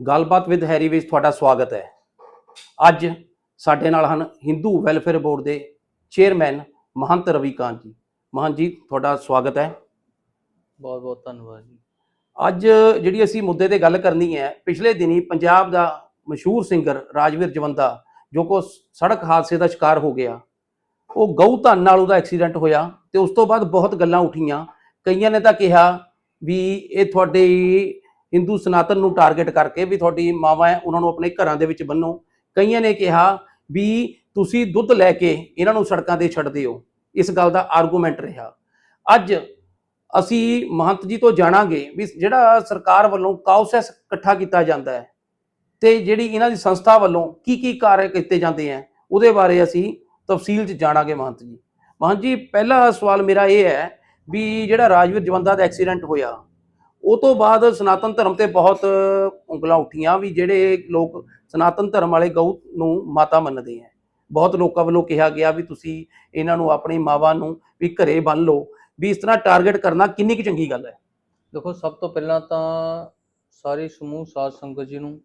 ਗੱਲਬਾਤ with Harry ਵਿੱਚ ਤੁਹਾਡਾ ਸਵਾਗਤ ਹੈ। ਅੱਜ ਸਾਡੇ ਨਾਲ ਹਨ ਹਿੰਦੂ ਵੈਲਫੇਅਰ ਬੋਰਡ ਦੇ ਚੇਅਰਮੈਨ ਮਹੰਤ ਰਵੀਕਾਂਤ ਜੀ। ਮਹੰਤ ਜੀ ਤੁਹਾਡਾ ਸਵਾਗਤ ਹੈ। ਬਹੁਤ ਬਹੁਤ ਧੰਨਵਾਦ ਜੀ। ਅੱਜ ਜਿਹੜੀ ਅਸੀਂ ਮੁੱਦੇ ਤੇ ਗੱਲ ਕਰਨੀ ਹੈ ਪਿਛਲੇ ਦਿਨੀ ਪੰਜਾਬ ਦਾ ਮਸ਼ਹੂਰ ਸਿੰਗਰ ਰਾਜਵੀਰ ਜਵੰਦਾ ਜੋ ਕੋ ਸੜਕ ਹਾਦਸੇ ਦਾ ਸ਼ਿਕਾਰ ਹੋ ਗਿਆ ਉਹ ਗਊ ਧਨ ਨਾਲ ਉਹਦਾ ਐਕਸੀਡੈਂਟ ਹੋਇਆ ਤੇ ਉਸ ਤੋਂ ਬਾਅਦ ਬਹੁਤ ਗੱਲਾਂ ਉੱਠੀਆਂ। ਕਈਆਂ ਨੇ ਤਾਂ ਕਿਹਾ ਵੀ ਇਹ ਤੁਹਾਡੇ ਹਿੰਦੂ ਸਨਾਤਨ ਨੂੰ ਟਾਰਗੇਟ ਕਰਕੇ ਵੀ ਤੁਹਾਡੀ ਮਾਵਾਂ ਹੈ, ਉਹਨਾਂ ਨੂੰ ਆਪਣੇ ਘਰਾਂ ਦੇ ਵਿੱਚ ਬੰਨੋ। ਕਈਆਂ ਨੇ ਕਿਹਾ ਵੀ ਤੁਸੀਂ ਦੁੱਧ ਲੈ ਕੇ ਇਹਨਾਂ ਨੂੰ ਸੜਕਾਂ ਤੇ ਛੱਡ ਦਿਓ ਇਸ ਗੱਲ ਦਾ ਆਰਗੂਮੈਂਟ ਰਿਹਾ। ਅੱਜ ਅਸੀਂ ਮਹੰਤ ਜੀ ਤੋਂ ਜਾਣਾਂਗੇ ਵੀ ਜਿਹੜਾ ਸਰਕਾਰ ਵੱਲੋਂ ਕਾਉਸੈਸ ਇਕੱਠਾ ਕੀਤਾ ਜਾਂਦਾ ਹੈ ਤੇ ਜਿਹੜੀ ਇਹਨਾਂ ਦੀ ਸੰਸਥਾ ਵੱਲੋਂ ਕੀ ਕੀ ਕਾਰਜ ਕੀਤੇ ਜਾਂਦੇ ਆ ਉਹਦੇ ਬਾਰੇ ਅਸੀਂ ਤਫਸੀਲ 'ਚ ਜਾਣਾਂਗੇ ਮਹੰਤ ਜੀ। ਮਹੰਤ ਜੀ, ਪਹਿਲਾ ਸਵਾਲ ਮੇਰਾ ਇਹ ਹੈ ਵੀ ਜਿਹੜਾ ਰਾਜਵੀਰ ਜਵੰਦਾ ਦਾ ਐਕਸੀਡੈਂਟ ਹੋਇਆ ਉਹ ਤੋਂ ਬਾਅਦ ਸਨਾਤਨ ਧਰਮ ਤੇ ਬਹੁਤ ਉਂਗਲਾਂ ਉੱਠੀਆਂ ਵੀ ਜਿਹੜੇ ਲੋਕ ਸਨਾਤਨ ਧਰਮ ਵਾਲੇ ਗਊ ਨੂੰ ਮਾਤਾ ਮੰਨਦੇ ਆ। ਬਹੁਤ ਲੋਕਾਂ ਵੱਲੋਂ ਕਿਹਾ ਗਿਆ ਵੀ ਤੁਸੀਂ ਇਹਨਾਂ ਨੂੰ ਆਪਣੀ ਮਾਵਾਂ ਨੂੰ ਵੀ ਘਰੇ ਬੰਨ ਲਓ। ਵੀ ਇਸ ਤਰ੍ਹਾਂ ਟਾਰਗੇਟ ਕਰਨਾ ਕਿੰਨੀ ਕੁ ਚੰਗੀ ਗੱਲ ਹੈ। ਦੇਖੋ, ਸਭ ਤੋਂ ਪਹਿਲਾਂ ਤਾਂ ਸਾਰੇ ਸਮੂਹ, ਸਾਧ ਸੰਗਤ ਜੀ ਨੂੰ,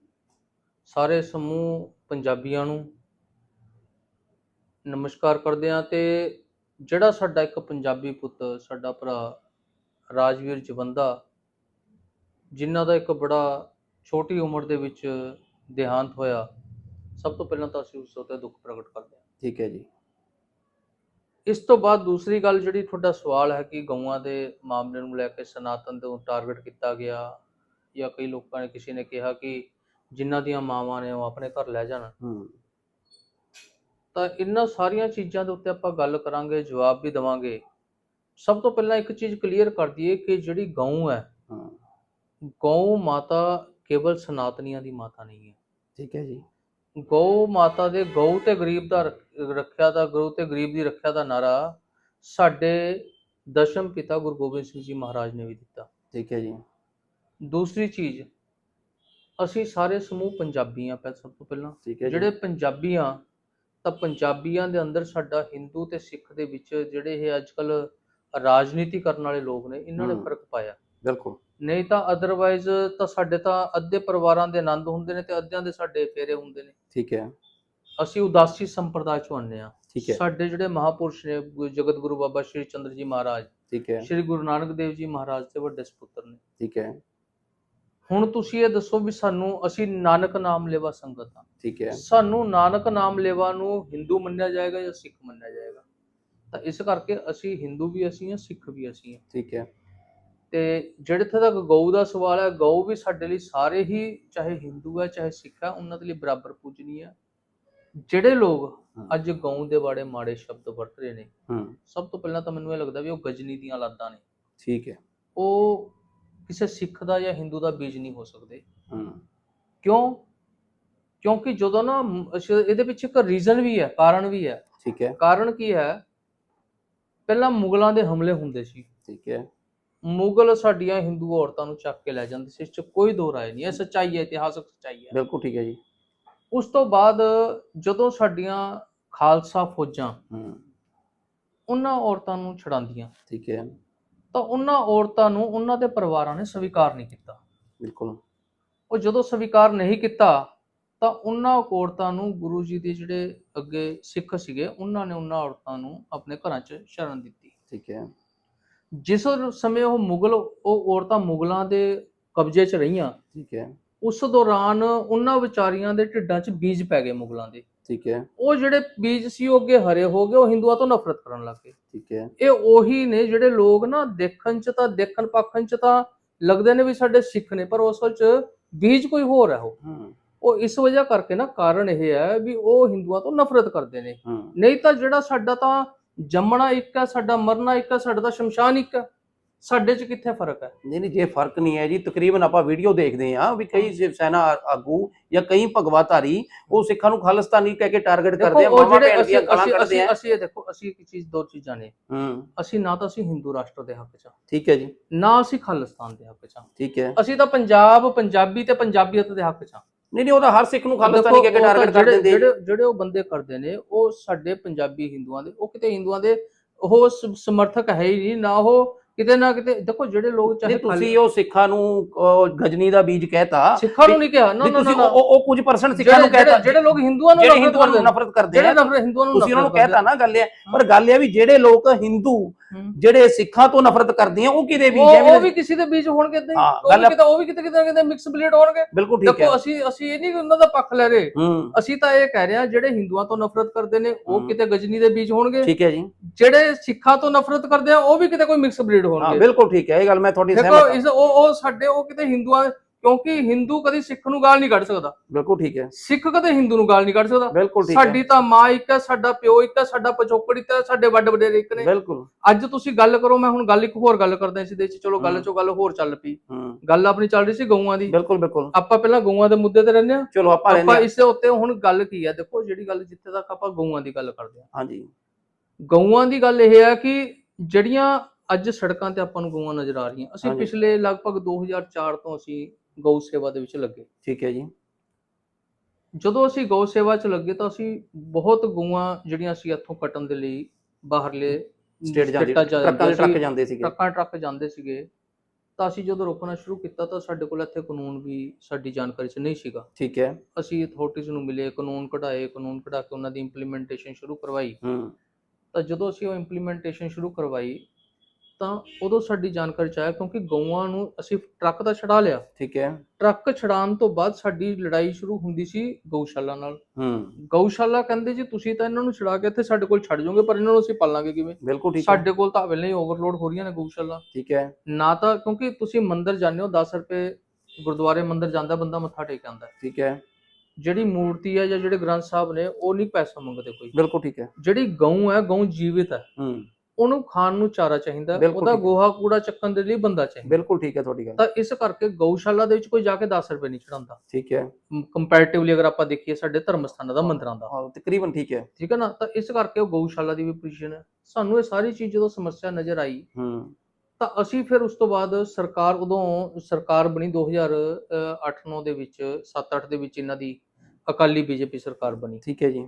ਸਾਰੇ ਸਮੂਹ ਪੰਜਾਬੀਆਂ ਨੂੰ ਨਮਸਕਾਰ ਕਰਦੇ ਹਾਂ ਤੇ ਜਿਹੜਾ ਸਾਡਾ ਇੱਕ ਪੰਜਾਬੀ ਪੁੱਤ, ਸਾਡਾ ਭਰਾ ਰਾਜਵੀਰ ਜਵੰਦਾ ਜਿਨ੍ਹਾਂ ਦਾ ਇੱਕ ਬੜਾ ਛੋਟੀ ਉਮਰ ਦੇ ਵਿੱਚ ਦੇਹਾਂਤ ਹੋਇਆ ਸਭ ਤੋਂ ਪਹਿਲਾਂ ਤਾਂ ਅਸੀਂ ਉਸ ਉੱਤੇ ਦੁੱਖ ਪ੍ਰਗਟ ਕਰਦੇ ਹਾਂ। ਠੀਕ ਹੈ ਜੀ। ਇਸ ਤੋਂ ਬਾਅਦ ਦੂਸਰੀ ਗੱਲ ਜਿਹੜੀ ਤੁਹਾਡਾ ਸਵਾਲ ਹੈ ਕਿ ਗਊਆਂ ਦੇ ਮਾਮਲੇ ਨੂੰ ਲੈ ਕੇ ਸਨਾਤਨ ਤੋਂ ਟਾਰਗੇਟ ਕੀਤਾ ਗਿਆ ਜਾਂ ਕਈ ਲੋਕਾਂ ਨੇ ਕਿਸੇ ਨੇ ਕਿਹਾ ਕਿ ਜਿਨ੍ਹਾਂ ਦੀਆਂ ਮਾਵਾਂ ਨੇ ਉਹ ਆਪਣੇ ਘਰ ਲੈ ਜਾਣ। ਤਾਂ ਇਹਨਾਂ ਸਾਰੀਆਂ ਚੀਜ਼ਾਂ ਦੇ ਉੱਤੇ ਆਪਾਂ ਗੱਲ ਕਰਾਂਗੇ ਜਵਾਬ ਵੀ ਦਵਾਂਗੇ। ਸਭ ਤੋਂ ਪਹਿਲਾਂ ਇੱਕ ਚੀਜ਼ ਕਲੀਅਰ ਕਰ ਦਈਏ ਕਿ ਜਿਹੜੀ ਗਊ ਹਾਂ। ਗਊ ਮਾਤਾ ਕੇਵਲ ਸਨਾਤਨੀਆਂ ਦੀ ਮਾਤਾ ਨਹੀਂ ਹੈ ਠੀਕ ਹੈ ਜੀ ਗਊ ਮਾਤਾ ਦੇ ਗਊ ਤੇ ਗਰੀਬ ਦਾ ਰੱਖ- ਰੱਖਿਆ ਦਾ ਗਊ ਤੇ ਗਰੀਬ ਦੀ ਰੱਖਿਆ ਦਾ ਨਾਰਾ ਸਾਡੇ ਦਸ਼ਮ ਪਿਤਾ ਗੁਰੂ ਗੋਬਿੰਦ ਸਿੰਘ ਜੀ ਮਹਾਰਾਜ ਨੇ ਵੀ ਦਿੱਤਾ ਠੀਕ ਹੈ ਜੀ ਦੂਸਰੀ ਚੀਜ਼ ਅਸੀਂ ਸਾਰੇ ਸਮੂਹ ਪੰਜਾਬੀ ਆ ਪਹਿਲਾਂ ਸਭ ਤੋਂ ਪਹਿਲਾਂ ਠੀਕ ਹੈ ਜੀ ਜਿਹੜੇ ਪੰਜਾਬੀ ਆ ਤਾਂ ਪੰਜਾਬੀਆਂ ਦੇ ਅੰਦਰ ਸਾਡਾ ਹਿੰਦੂ ਤੇ ਸਿੱਖ ਦੇ ਵਿੱਚ ਜਿਹੜੇ ਇਹ ਅੱਜਕੱਲ ਰਾਜਨੀਤੀ ਕਰਨ ਵਾਲੇ ਲੋਕ ਨੇ ਇਹਨਾਂ ਨੇ। ਫ਼ਰਕ ਪਾਇਆ ਨਹੀਂ ਤਾਂ ਅਦਰਵਾਈਜ਼ ਤਾਂ ਸਾਡੇ ਤਾਂ ਅੱਧੇ ਪਰਿਵਾਰਾਂ ਦੇ ਆਨੰਦ ਹੁੰਦੇ ਨੇ ਤੇ ਅੱਧਿਆਂ ਦੇ ਸਾਡੇ ਫੇਰੇ ਹੁੰਦੇ ਨੇ। ਠੀਕ ਹੈ। ਅਸੀਂ ਉਦਾਸੀ ਸੰਪਰਦਾਇ ਚੋਂ ਆਉਂਦੇ ਆ ਠੀਕ ਹੈ। ਸਾਡੇ ਜਿਹੜੇ ਮਹਾਪੁਰਸ਼ ਨੇ ਜਗਤ ਗੁਰੂ ਬਾਬਾ ਸ਼੍ਰੀ ਚੰਦਰ ਜੀ ਮਹਾਰਾਜ ਠੀਕ ਹੈ। ਸ਼੍ਰੀ ਗੁਰੂ ਨਾਨਕ ਦੇਵ ਜੀ ਮਹਾਰਾਜ ਦੇ ਵੱਡੇ ਸੁਪੁੱਤਰ ਨੇ। ਠੀਕ ਹੈ। ਹੁਣ ਤੁਸੀਂ ਇਹ ਦੱਸੋ ਵੀ ਸਾਨੂੰ ਅਸੀਂ ਨਾਨਕ ਨਾਮ ਲੈਵਾ ਸੰਗਤ ਆ ਠੀਕ ਹੈ। ਸਾਨੂੰ ਨਾਨਕ ਨਾਮ ਲੈਵਾ ਨੂੰ ਹਿੰਦੂ ਮੰਨਿਆ ਜਾਏਗਾ ਜਾਂ ਸਿੱਖ ਮੰਨਿਆ ਜਾਏਗਾ? ਤਾਂ ਇਸ ਕਰਕੇ ਅਸੀਂ ਹਿੰਦੂ ਵੀ ਅਸੀਂ ਹਾਂ ਸਿੱਖ ਵੀ ਅਸੀਂ ਹਾਂ। ਠੀਕ ਹੈ। ਤੇ ਜਿਹੜੇ ਇੱਥੇ ਤੱਕ ਗਊ ਦਾ ਸਵਾਲ ਹੈ ਗਊ ਵੀ ਸਾਡੇ ਲਈ ਸਾਰੇ ਹੀ ਚਾਹੇ ਹਿੰਦੂ ਹੈ ਚਾਹੇ ਸਿੱਖ ਹੈ ਉਹਨਾਂ ਦੇ ਲਈ ਬਰਾਬਰ ਪੂਜਨੀय ਹੈ। ਜਿਹੜੇ ਲੋਕ। ਅੱਜ ਗਊ ਦੇ ਬਾਰੇ ਮਾੜੇ ਸ਼ਬਦ ਵਰਤ ਰਹੇ ਨੇ ਸਭ ਤੋਂ ਪਹਿਲਾਂ ਤਾਂ ਮੈਨੂੰ ਇਹ ਲੱਗਦਾ ਵੀ ਉਹ ਗਜਨੀ ਦੀਆਂ ਲਾਦਾਂ ਨੇ। ਠੀਕ ਹੈ। ਉਹ ਕਿਸੇ ਸਿੱਖ ਦਾ ਜਾਂ ਹਿੰਦੂ ਦਾ ਬੀਜ ਨਹੀਂ ਹੋ ਸਕਦੇ। ਕਿਉਂ? ਕਿਉਂਕਿ ਜਦੋਂ ਨਾ ਇਹਦੇ ਪਿੱਛੇ ਇੱਕ ਰੀਜ਼ਨ ਵੀ ਹੈ ਕਾਰਨ ਵੀ ਹੈ। ਠੀਕ ਹੈ। ਕਾਰਨ ਕੀ ਹੈ? ਪਹਿਲਾਂ ਮੁਗਲਾਂ ਦੇ ਹਮਲੇ ਹੁੰਦੇ ਸੀ। ਠੀਕ ਹੈ। ਮੁਗਲ ਸਾਡੀਆਂ ਹਿੰਦੂ ਔਰਤਾਂ ਨੂੰ ਚੱਕ ਕੇ ਲੈ ਜਾਂਦੇ ਸੀ ਇਸ 'ਚ ਕੋਈ ਦੋ ਰਾਏ ਨਹੀਂ ਇਹ ਸੱਚਾਈ ਹੈ ਇਤਿਹਾਸਕ ਸੱਚਾਈ ਹੈ। ਬਿਲਕੁਲ ਠੀਕ ਹੈ ਜੀ। ਉਸ ਤੋਂ ਬਾਅਦ ਜਦੋਂ ਸਾਡੀਆਂ ਖਾਲਸਾ ਫੌਜਾਂ ਉਹਨਾਂ ਔਰਤਾਂ ਨੂੰ ਛਡਾਉਂਦੀਆਂ ਠੀਕ ਹੈ। ਤਾਂ ਉਹਨਾਂ ਔਰਤਾਂ ਨੂੰ ਉਹਨਾਂ ਦੇ ਪਰਿਵਾਰਾਂ ਨੇ ਸਵੀਕਾਰ ਨਹੀਂ ਕੀਤਾ। ਬਿਲਕੁਲ। ਉਹ ਜਦੋਂ ਸਵੀਕਾਰ ਨਹੀਂ ਕੀਤਾ ਤਾਂ ਉਹਨਾਂ ਔਰਤਾਂ ਨੂੰ ਗੁਰੂ ਜੀ ਦੇ ਜਿਹੜੇ ਅੱਗੇ ਸਿੱਖ ਸੀਗੇ ਉਹਨਾਂ ਨੇ ਉਹਨਾਂ ਔਰਤਾਂ ਨੂੰ ਆਪਣੇ ਘਰਾਂ 'ਚ ਸ਼ਰਨ ਦਿੱਤੀ। ਠੀਕ ਹੈ। ਜਿਸ ਸਮੇਂ ਉਹ ਮੁਗਲ ਉਹ ਔਰਤਾਂ ਮੁਗਲਾਂ ਦੇ ਕਬਜ਼ੇ 'ਚ ਰਹੀਆਂ ਠੀਕ ਹੈ। ਉਸ ਦੌਰਾਨ ਉਹਨਾਂ ਵਿਚਾਰੀਆਂ ਦੇ ਢਿੱਡਾਂ 'ਚ ਬੀਜ ਪੈ ਗਏ ਮੁਗਲਾਂ ਦੇ। ਠੀਕ ਹੈ। ਉਹ ਜਿਹੜੇ ਬੀਜ ਸੀ ਉਹ ਅੱਗੇ ਹਰੇ ਹੋ ਗਏ ਉਹ ਹਿੰਦੂਆਂ ਤੋਂ ਨਫ਼ਰਤ ਕਰਨ ਲੱਗ ਗਏ। ਠੀਕ ਹੈ। ਇਹ ਉਹੀ ਨੇ ਜਿਹੜੇ ਲੋਕ ਨਾ ਦੇਖਣ 'ਚ ਤਾਂ ਦੇਖਣ ਪੱਖਣ 'ਚ ਤਾਂ ਲੱਗਦੇ ਨੇ ਵੀ ਸਾਡੇ ਸਿੱਖ ਨੇ ਪਰ ਉਸ ਵਿੱਚ ਬੀਜ ਕੋਈ ਹੋਰ ਹੈ ਉਹ। ਉਹ ਇਸ ਵਜ੍ਹਾ ਕਰਕੇ ਨਾ ਕਾਰਨ ਇਹ ਹੈ ਵੀ ਉਹ ਹਿੰਦੂਆਂ ਤੋਂ ਨਫ਼ਰਤ ਕਰਦੇ ਨੇ। ਨਹੀਂ ਤਾਂ ਜਿਹੜਾ ਸਾਡਾ ਤਾਂ ਜੰਮਣਾ ਇੱਕ ਹੈ ਸਾਡਾ ਮਰਨਾ ਇੱਕ ਹੈ ਸਾਡਾ ਤਾਂ ਸ਼ਮਸ਼ਾਨ ਇੱਕ ਹੈ। ਸਾਡੇ 'ਚ ਕਿੱਥੇ ਫ਼ਰਕ ਹੈ? ਨਹੀਂ ਨਹੀਂ ਜੇ ਫ਼ਰਕ ਨਹੀਂ ਹੈ ਜੀ ਤਕਰੀਬਨ ਆਪਾਂ ਵੀਡੀਓ ਦੇਖਦੇ ਆ ਵੀ ਕਈ ਸ਼ਿਵ ਸੈਨਾ ਆਗੂ ਜਾਂ ਕਈ ਭਗਵਾਧਾਰੀ ਉਹ ਸਿੱਖਾਂ ਨੂੰ ਖਾਲਿਸਤਾਨੀ ਕਹਿ ਕੇ ਟਾਰਗੇਟ ਕਰਦੇ ਆ ਜਿਹੜੇ ਭੈਣ ਦੀਆਂ ਅਸੀਂ ਗਾਲਾਂ ਕੱਢਦੇ ਆ। ਅਸੀਂ ਇਹ ਦੇਖੋ ਅਸੀਂ ਇੱਕ ਚੀਜ਼ ਦੋ ਚੀਜ਼ਾਂ ਨੇ। ਹੂੰ। ਅਸੀਂ ਨਾ ਤਾਂ ਅਸੀਂ ਹਿੰਦੂ ਰਾਸ਼ਟਰ ਦੇ ਹੱਕ 'ਚ ਹਾਂ, ਠੀਕ ਹੈ ਜੀ। ਨਾ ਅਸੀਂ ਖਾਲਿਸਤਾਨ ਦੇ ਹੱਕ 'ਚ ਹਾਂ। ਠੀਕ ਹੈ। ਅਸੀਂ ਤਾਂ ਪੰਜਾਬ ਪੰਜਾਬੀ ਤੇ ਪੰਜਾਬੀਅਤ ਦੇ ਹੱਕ 'ਚ ਹਾਂ। ਨਹੀਂ ਨਹੀਂ ਉਹ ਤਾਂ ਹਰ ਸਿੱਖ ਨੂੰ ਖਾਲਿਸਤਾਨੀ ਕਹਿ ਕੇ ਟਾਰਗੇਟ ਕਰ ਜਿਹੜੇ- ਦਿੰਦੇ ਜਿਹੜੇ ਜਿਹੜੇ ਉਹ ਬੰਦੇ ਕਰਦੇ ਨੇ ਉਹ ਸਾਡੇ ਪੰਜਾਬੀ ਹਿੰਦੂਆਂ ਦੇ ਉਹ ਕਿਤੇ ਹਿੰਦੂਆਂ ਦੇ ਉਹ ਸਮਰਥਕ ਹੈ ਹੀ ਨਹੀਂ ਨਾ ਉਹ ਕਿਤੇ ਨਾ ਕਿਤੇ ਦੇਖੋ ਜਿਹੜੇ ਲੋਕ ਚਾਹੇ ਤੁਸੀਂ ਉਹ ਸਿੱਖਾਂ ਨੂੰ ਗਜਨੀ ਦਾ ਬੀਜ ਕਹਿਤਾ। ਸਿੱਖਾਂ ਨੂੰ ਨਹੀਂ ਕਿਹਾ ਨਾ ਨਾ ਤੁਸੀਂ ਉਹ ਕੁਝ ਪਰਸੈਂਟ ਸਿੱਖਾਂ ਜਿਹੜੇ ਨੂੰ ਕਹਿਤਾ। ਜਿਹੜੇ- ਜਿਹੜੇ ਲੋਕ ਹਿੰਦੂਆਂ ਨੂੰ ਜਿਹੜੇ ਨਫ਼ਰਤ ਹਿੰਦੂਆਂ ਨੂੰ ਨਫ਼ਰਤ ਕਰਦੇ ਜਿਹੜੇ ਆ ਨਫ਼ਰਤ ਹਿੰਦੂਆਂ ਨੂੰ ਤੁਸੀਂ ਉਹਨਾਂ ਨੂੰ ਕਹਿਤਾ ਨਾ ਗੱਲ ਇਹ ਪਰ ਗੱਲ ਇਹ ਵੀ ਜਿਹੜੇ ਲੋਕ ਹਿੰਦੂ। ਜਿਹੜੇ ਸਿੱਖਾਂ ਤੋਂ ਨਫ਼ਰਤ ਕਰਦੇ ਆ ਉਹ ਕਿਤੇ ਬੀਜ ਉਹ ਉਹ ਵੀ ਕਿਸੇ ਦੇ ਬੀਜ ਹੋਣਗੇ ਏਦਾਂ ਹੀ। ਉਹ ਵੀ ਕਿਤੇ ਉਹ ਵੀ ਕਿਤੇ ਕਿਤੇ ਕਿਤੇ ਮਿਕਸ ਬਲੀਡ ਹੋਣਗੇ। ਬਿਲਕੁਲ ਠੀਕ ਹੈ। ਦੇਖੋ ਅਸੀਂ ਅਸੀਂ ਇਹ ਨਹੀਂ ਉਹਨਾਂ ਦਾ ਪੱਖ ਲੈ ਰਹੇ। ਅਸੀਂ ਤਾਂ ਇਹ ਕਹਿ ਰਹੇ ਹਾਂ ਜਿਹੜੇ ਹਿੰਦੂਆਂ ਤੋਂ ਨਫ਼ਰਤ ਕਰਦੇ ਨੇ ਉਹ। ਕਿਤੇ ਗਜਨੀ ਦੇ ਬੀਜ ਹੋਣਗੇ। ਠੀਕ ਹੈ ਜੀ। ਜਿਹੜੇ ਸਿੱਖਾਂ ਤੋਂ ਨਫ਼ਰਤ ਕਰਦੇ ਆ ਉਹ ਵੀ ਕਿਤੇ ਕੋਈ ਮਿਕਸ ਬਲੀਡ ਹਾਂ ਹੋਣਗੇ ਬਿਲਕੁਲ ਠੀਕ ਹੈ ਇਹ ਗੱਲ ਮੈਂ ਤੁਹਾਡੀ ਦੇਖੋ ਸਹਿਮਤ ਹਾਂ। ਇਸ ਉਹ ਉਹ ਸਾਡੇ ਉਹ ਕਿਤੇ ਹਿੰਦੂਆਂ ਕਿਉਂਕਿ ਹਿੰਦੂ ਕਦੀ ਸਿੱਖ ਨੂੰ ਗਾਲ ਨਹੀਂ ਕੱਢ ਸਕਦਾ। ਬਿਲਕੁਲ ਠੀਕ ਹੈ। ਸਿੱਖ ਕਦੇ ਹਿੰਦੂ ਨੂੰ ਗਾਲ ਨਹੀਂ ਕੱਢ ਸਕਦਾ। ਬਿਲਕੁਲ ਠੀਕ ਹੈ। ਸਾਡੀ ਤਾਂ ਮਾਂ ਇੱਕ ਹੈ ਸਾਡਾ ਪਿਓ ਇੱਕ ਹੈ ਸਾਡਾ ਪਿਛੋਕੜ ਇੱਕ ਹੈ ਸਾਡੇ ਵੱਡ ਵਡੇਰੇ ਇੱਕ ਨੇ। ਬਿਲਕੁਲ। ਅੱਜ ਤੁਸੀਂ ਗੱਲ ਕਰੋ ਮੈਂ ਹੁਣ ਗੱਲ ਇੱਕ ਹੋਰ ਗੱਲ ਕਰਦਾ ਸੀ ਦੇ ਚ ਚਲੋ ਗੱਲ। ਚੋਂ ਗੱਲ ਹੋਰ ਚੱਲ ਪਈ। ਹੂੰ। ਗੱਲ ਆਪਣੀ ਚੱਲ ਰਹੀ ਸੀ ਗਊਆਂ ਦੀ। ਬਿਲਕੁਲ ਬਿਲਕੁਲ। ਆਪਾਂ ਪਹਿਲਾਂ ਗਊਆਂ ਦੇ ਮੁੱਦੇ ਤੇ ਰਹਿੰਦੇ ਆ ਚਲੋ ਆਪਾਂ ਰਹਿੰਦੇ ਆਪਾਂ। ਇਸ ਦੇ ਉੱਤੇ ਹੁਣ ਗੱਲ ਕੀ ਹੈ? ਦੇਖੋ ਜਿਹੜੀ ਗੱਲ ਜਿੱਥੇ ਤੱਕ ਆਪਾਂ ਗਊਆਂ ਦੀ ਗੱਲ ਕਰਦੇ ਆ ਹਾਂਜੀ। ਗਊਆਂ ਦੀ ਗੱਲ ਇਹ ਹੈ ਕਿ ਜਿਹੜੀਆਂ ਅੱਜ ਸੜਕਾਂ ਤੇ ਆਪਾਂ ਨੂੰ ਗਊਆਂ ਨਜ਼ਰ ਆ ਰਹੀਆਂ। ਅਸੀਂ। ਪਿਛਲੇ ਲਗਭਗ 2004 ਤੋਂ ਅਸੀਂ ਗਊ ਸੇਵਾ ਦੇ ਵਿੱਚ ਲੱਗੇ। ਠੀਕ ਹੈ ਜੀ। ਜਦੋਂ ਅਸੀਂ ਗਊ ਸੇਵਾ 'ਚ ਲੱਗੇ ਤਾਂ ਅਸੀਂ ਬਹੁਤ ਗਊਆਂ ਜਿਹੜੀਆਂ ਅਸੀਂ ਇੱਥੋਂ ਕੱਟਣ ਦੇ ਲਈ ਬਾਹਰਲੇ ਸਟੇਟ ਜਾਂਦੀ ਟਰੱਕਾਂ ਦੇ ਜਾਂਦੇ ਸੀਗੇ। ਟਰੱਕਾਂ ਟਰੱਕ ਜਾਂਦੇ ਸੀਗੇ। ਤਾਂ ਅਸੀਂ ਜਦੋਂ ਰੋਕਣਾ ਸ਼ੁਰੂ ਕੀਤਾ ਤਾਂ ਸਾਡੇ ਕੋਲ ਇੱਥੇ ਕਾਨੂੰਨ ਵੀ ਸਾਡੀ ਜਾਣਕਾਰੀ 'ਚ ਨਹੀਂ ਸੀਗਾ। ਠੀਕ ਹੈ। ਅਸੀਂ ਅਥਾਰਟੀਜ਼ ਨੂੰ ਮਿਲੇ ਕਾਨੂੰਨ ਕਢਾਏ ਕਾਨੂੰਨ ਕਢਾ ਕੇ ਉਹਨਾਂ ਦੀ ਇੰਪਲੀਮੈਂਟੇਸ਼ਨ ਸ਼ੁਰੂ ਕਰਵਾਈ। ਹੂੰ। ਤਾਂ ਜਦੋਂ ਅਸੀਂ ਉਹ ਇੰਪਲੀਮੈਂਟੇਸ਼ਨ ਸ਼ੁਰੂ ਕਰਵਾਈ ਤਾਂ ਉਦੋਂ ਸਾਡੀ ਜਾਣਕਾਰੀ ਚ ਆਇਆ ਕਿਉਂਕਿ ਗਊਆਂ ਨੂੰ ਅਸੀਂ ਟਰੱਕ ਦਾ ਛਡਾ ਲਿਆ। ਠੀਕ ਹੈ। ਟਰੱਕ ਛਡਾਉਣ ਤੋਂ ਬਾਅਦ ਸਾਡੀ ਲੜਾਈ ਸ਼ੁਰੂ ਹੁੰਦੀ ਸੀ ਗਊਸ਼ਾਲਾ ਨਾਲ। ਹੂੰ। ਗਊਸ਼ਾਲਾ ਕਹਿੰਦੇ ਜੀ ਤੁਸੀਂ ਤਾਂ ਇਹਨਾਂ ਨੂੰ ਛਡਾ ਕੇ ਇੱਥੇ ਸਾਡੇ ਕੋਲ ਛੱਡ ਜਾਓਗੇ ਪਰ ਇਹਨਾਂ ਨੂੰ ਅਸੀਂ ਪਾਲਾਂਗੇ ਕਿਵੇਂ? ਬਿਲਕੁਲ ਠੀਕ ਹੈ। ਸਾਡੇ ਕੋਲ ਤਾਂ ਹੀ ਓਵਰਲੋਡ ਹੋ ਰਹੀਆਂ ਨੇ ਗਊਸ਼ਾਲਾ। ਠੀਕ ਹੈ। ਨਾ ਤਾਂ ਕਿਉਂਕਿ ਤੁਸੀਂ ਮੰਦਿਰ ਜਾਂਦੇ ਹੋ 10 ਰੁਪਏ ਗੁਰਦੁਆਰੇ ਮੰਦਿਰ ਜਾਂਦਾ ਬੰਦਾ ਮੱਥਾ ਟੇਕ ਆਉਂਦਾ। ਹੈ। ਠੀਕ ਹੈ। ਜਿਹੜੀ ਮੂਰਤੀ ਹੈ ਜਾਂ ਜਿਹੜੇ ਗ੍ਰੰਥ ਸਾਹਿਬ ਨੇ ਉਹ ਨਹੀਂ ਪੈਸਾ ਮੰਗਦੇ ਕੋਈ। ਬਿਲਕੁਲ ਠੀਕ ਹੈ। ਜਿਹੜੀ ਗਊ ਹੈ ਗਊ ਜੀਵਿਤ ਹੈ। ਹੂੰ। ਉਹਨੂੰ ਖਾਣ ਨੂੰ ਚਾਰਾ ਚਾਹੀਦਾ ਉਹਦਾ। ਗੋਹਾ ਕੂੜਾ ਚੱਕਣ ਦੇ ਲਈ ਬੰਦਾ ਚਾਹੀਦਾ। ਬਿਲਕੁਲ ਠੀਕ ਹੈ ਤੁਹਾਡੀ ਗੱਲ। ਤਾਂ ਇਸ ਕਰਕੇ ਗਊਸ਼ਾਲਾ ਦੇ ਵਿੱਚ ਕੋਈ ਜਾ ਕੇ 10 ਰੁਪਏ ਨਹੀਂ ਚੜਾਉਂਦਾ ਠੀਕ ਹੈ। ਕੰਪੈਰੀਟਿਵਲੀ ਅਗਰ ਆਪਾਂ ਦੇਖੀਏ ਸਾਡੇ ਧਰਮ ਸਥਾਨਾਂ ਦਾ ਮੰਦਰਾਂ ਦਾ। ਹਾਂ ਤਕਰੀਬਨ ਠੀਕ ਹੈ। ਠੀਕ ਹੈ ਨਾ? ਤਾਂ ਇਸ ਕਰਕੇ ਉਹ ਗਊਸ਼ਾਲਾ ਦੀ ਵੀ ਪੋਜੀਸ਼ਨ ਹੈ ਸਾਨੂੰ ਇਹ ਸਾਰੀ ਚੀਜ਼ ਜਦੋਂ ਸਮੱਸਿਆ ਨਜ਼ਰ ਆਈ ਹੂੰ। ਤਾਂ ਅਸੀਂ ਫਿਰ ਉਸ ਤੋਂ ਬਾਅਦ ਸਰਕਾਰ ਉਦੋਂ ਸਰਕਾਰ ਬਣੀ 2008-9 ਦੇ ਵਿੱਚ 7-8 ਦੇ ਵਿੱਚ ਇਹਨਾਂ ਦੀ ਅਕਾਲੀ ਬੀਜੇਪੀ ਸਰਕਾਰ ਬਣੀ। ਠੀਕ ਹੈ ਜੀ।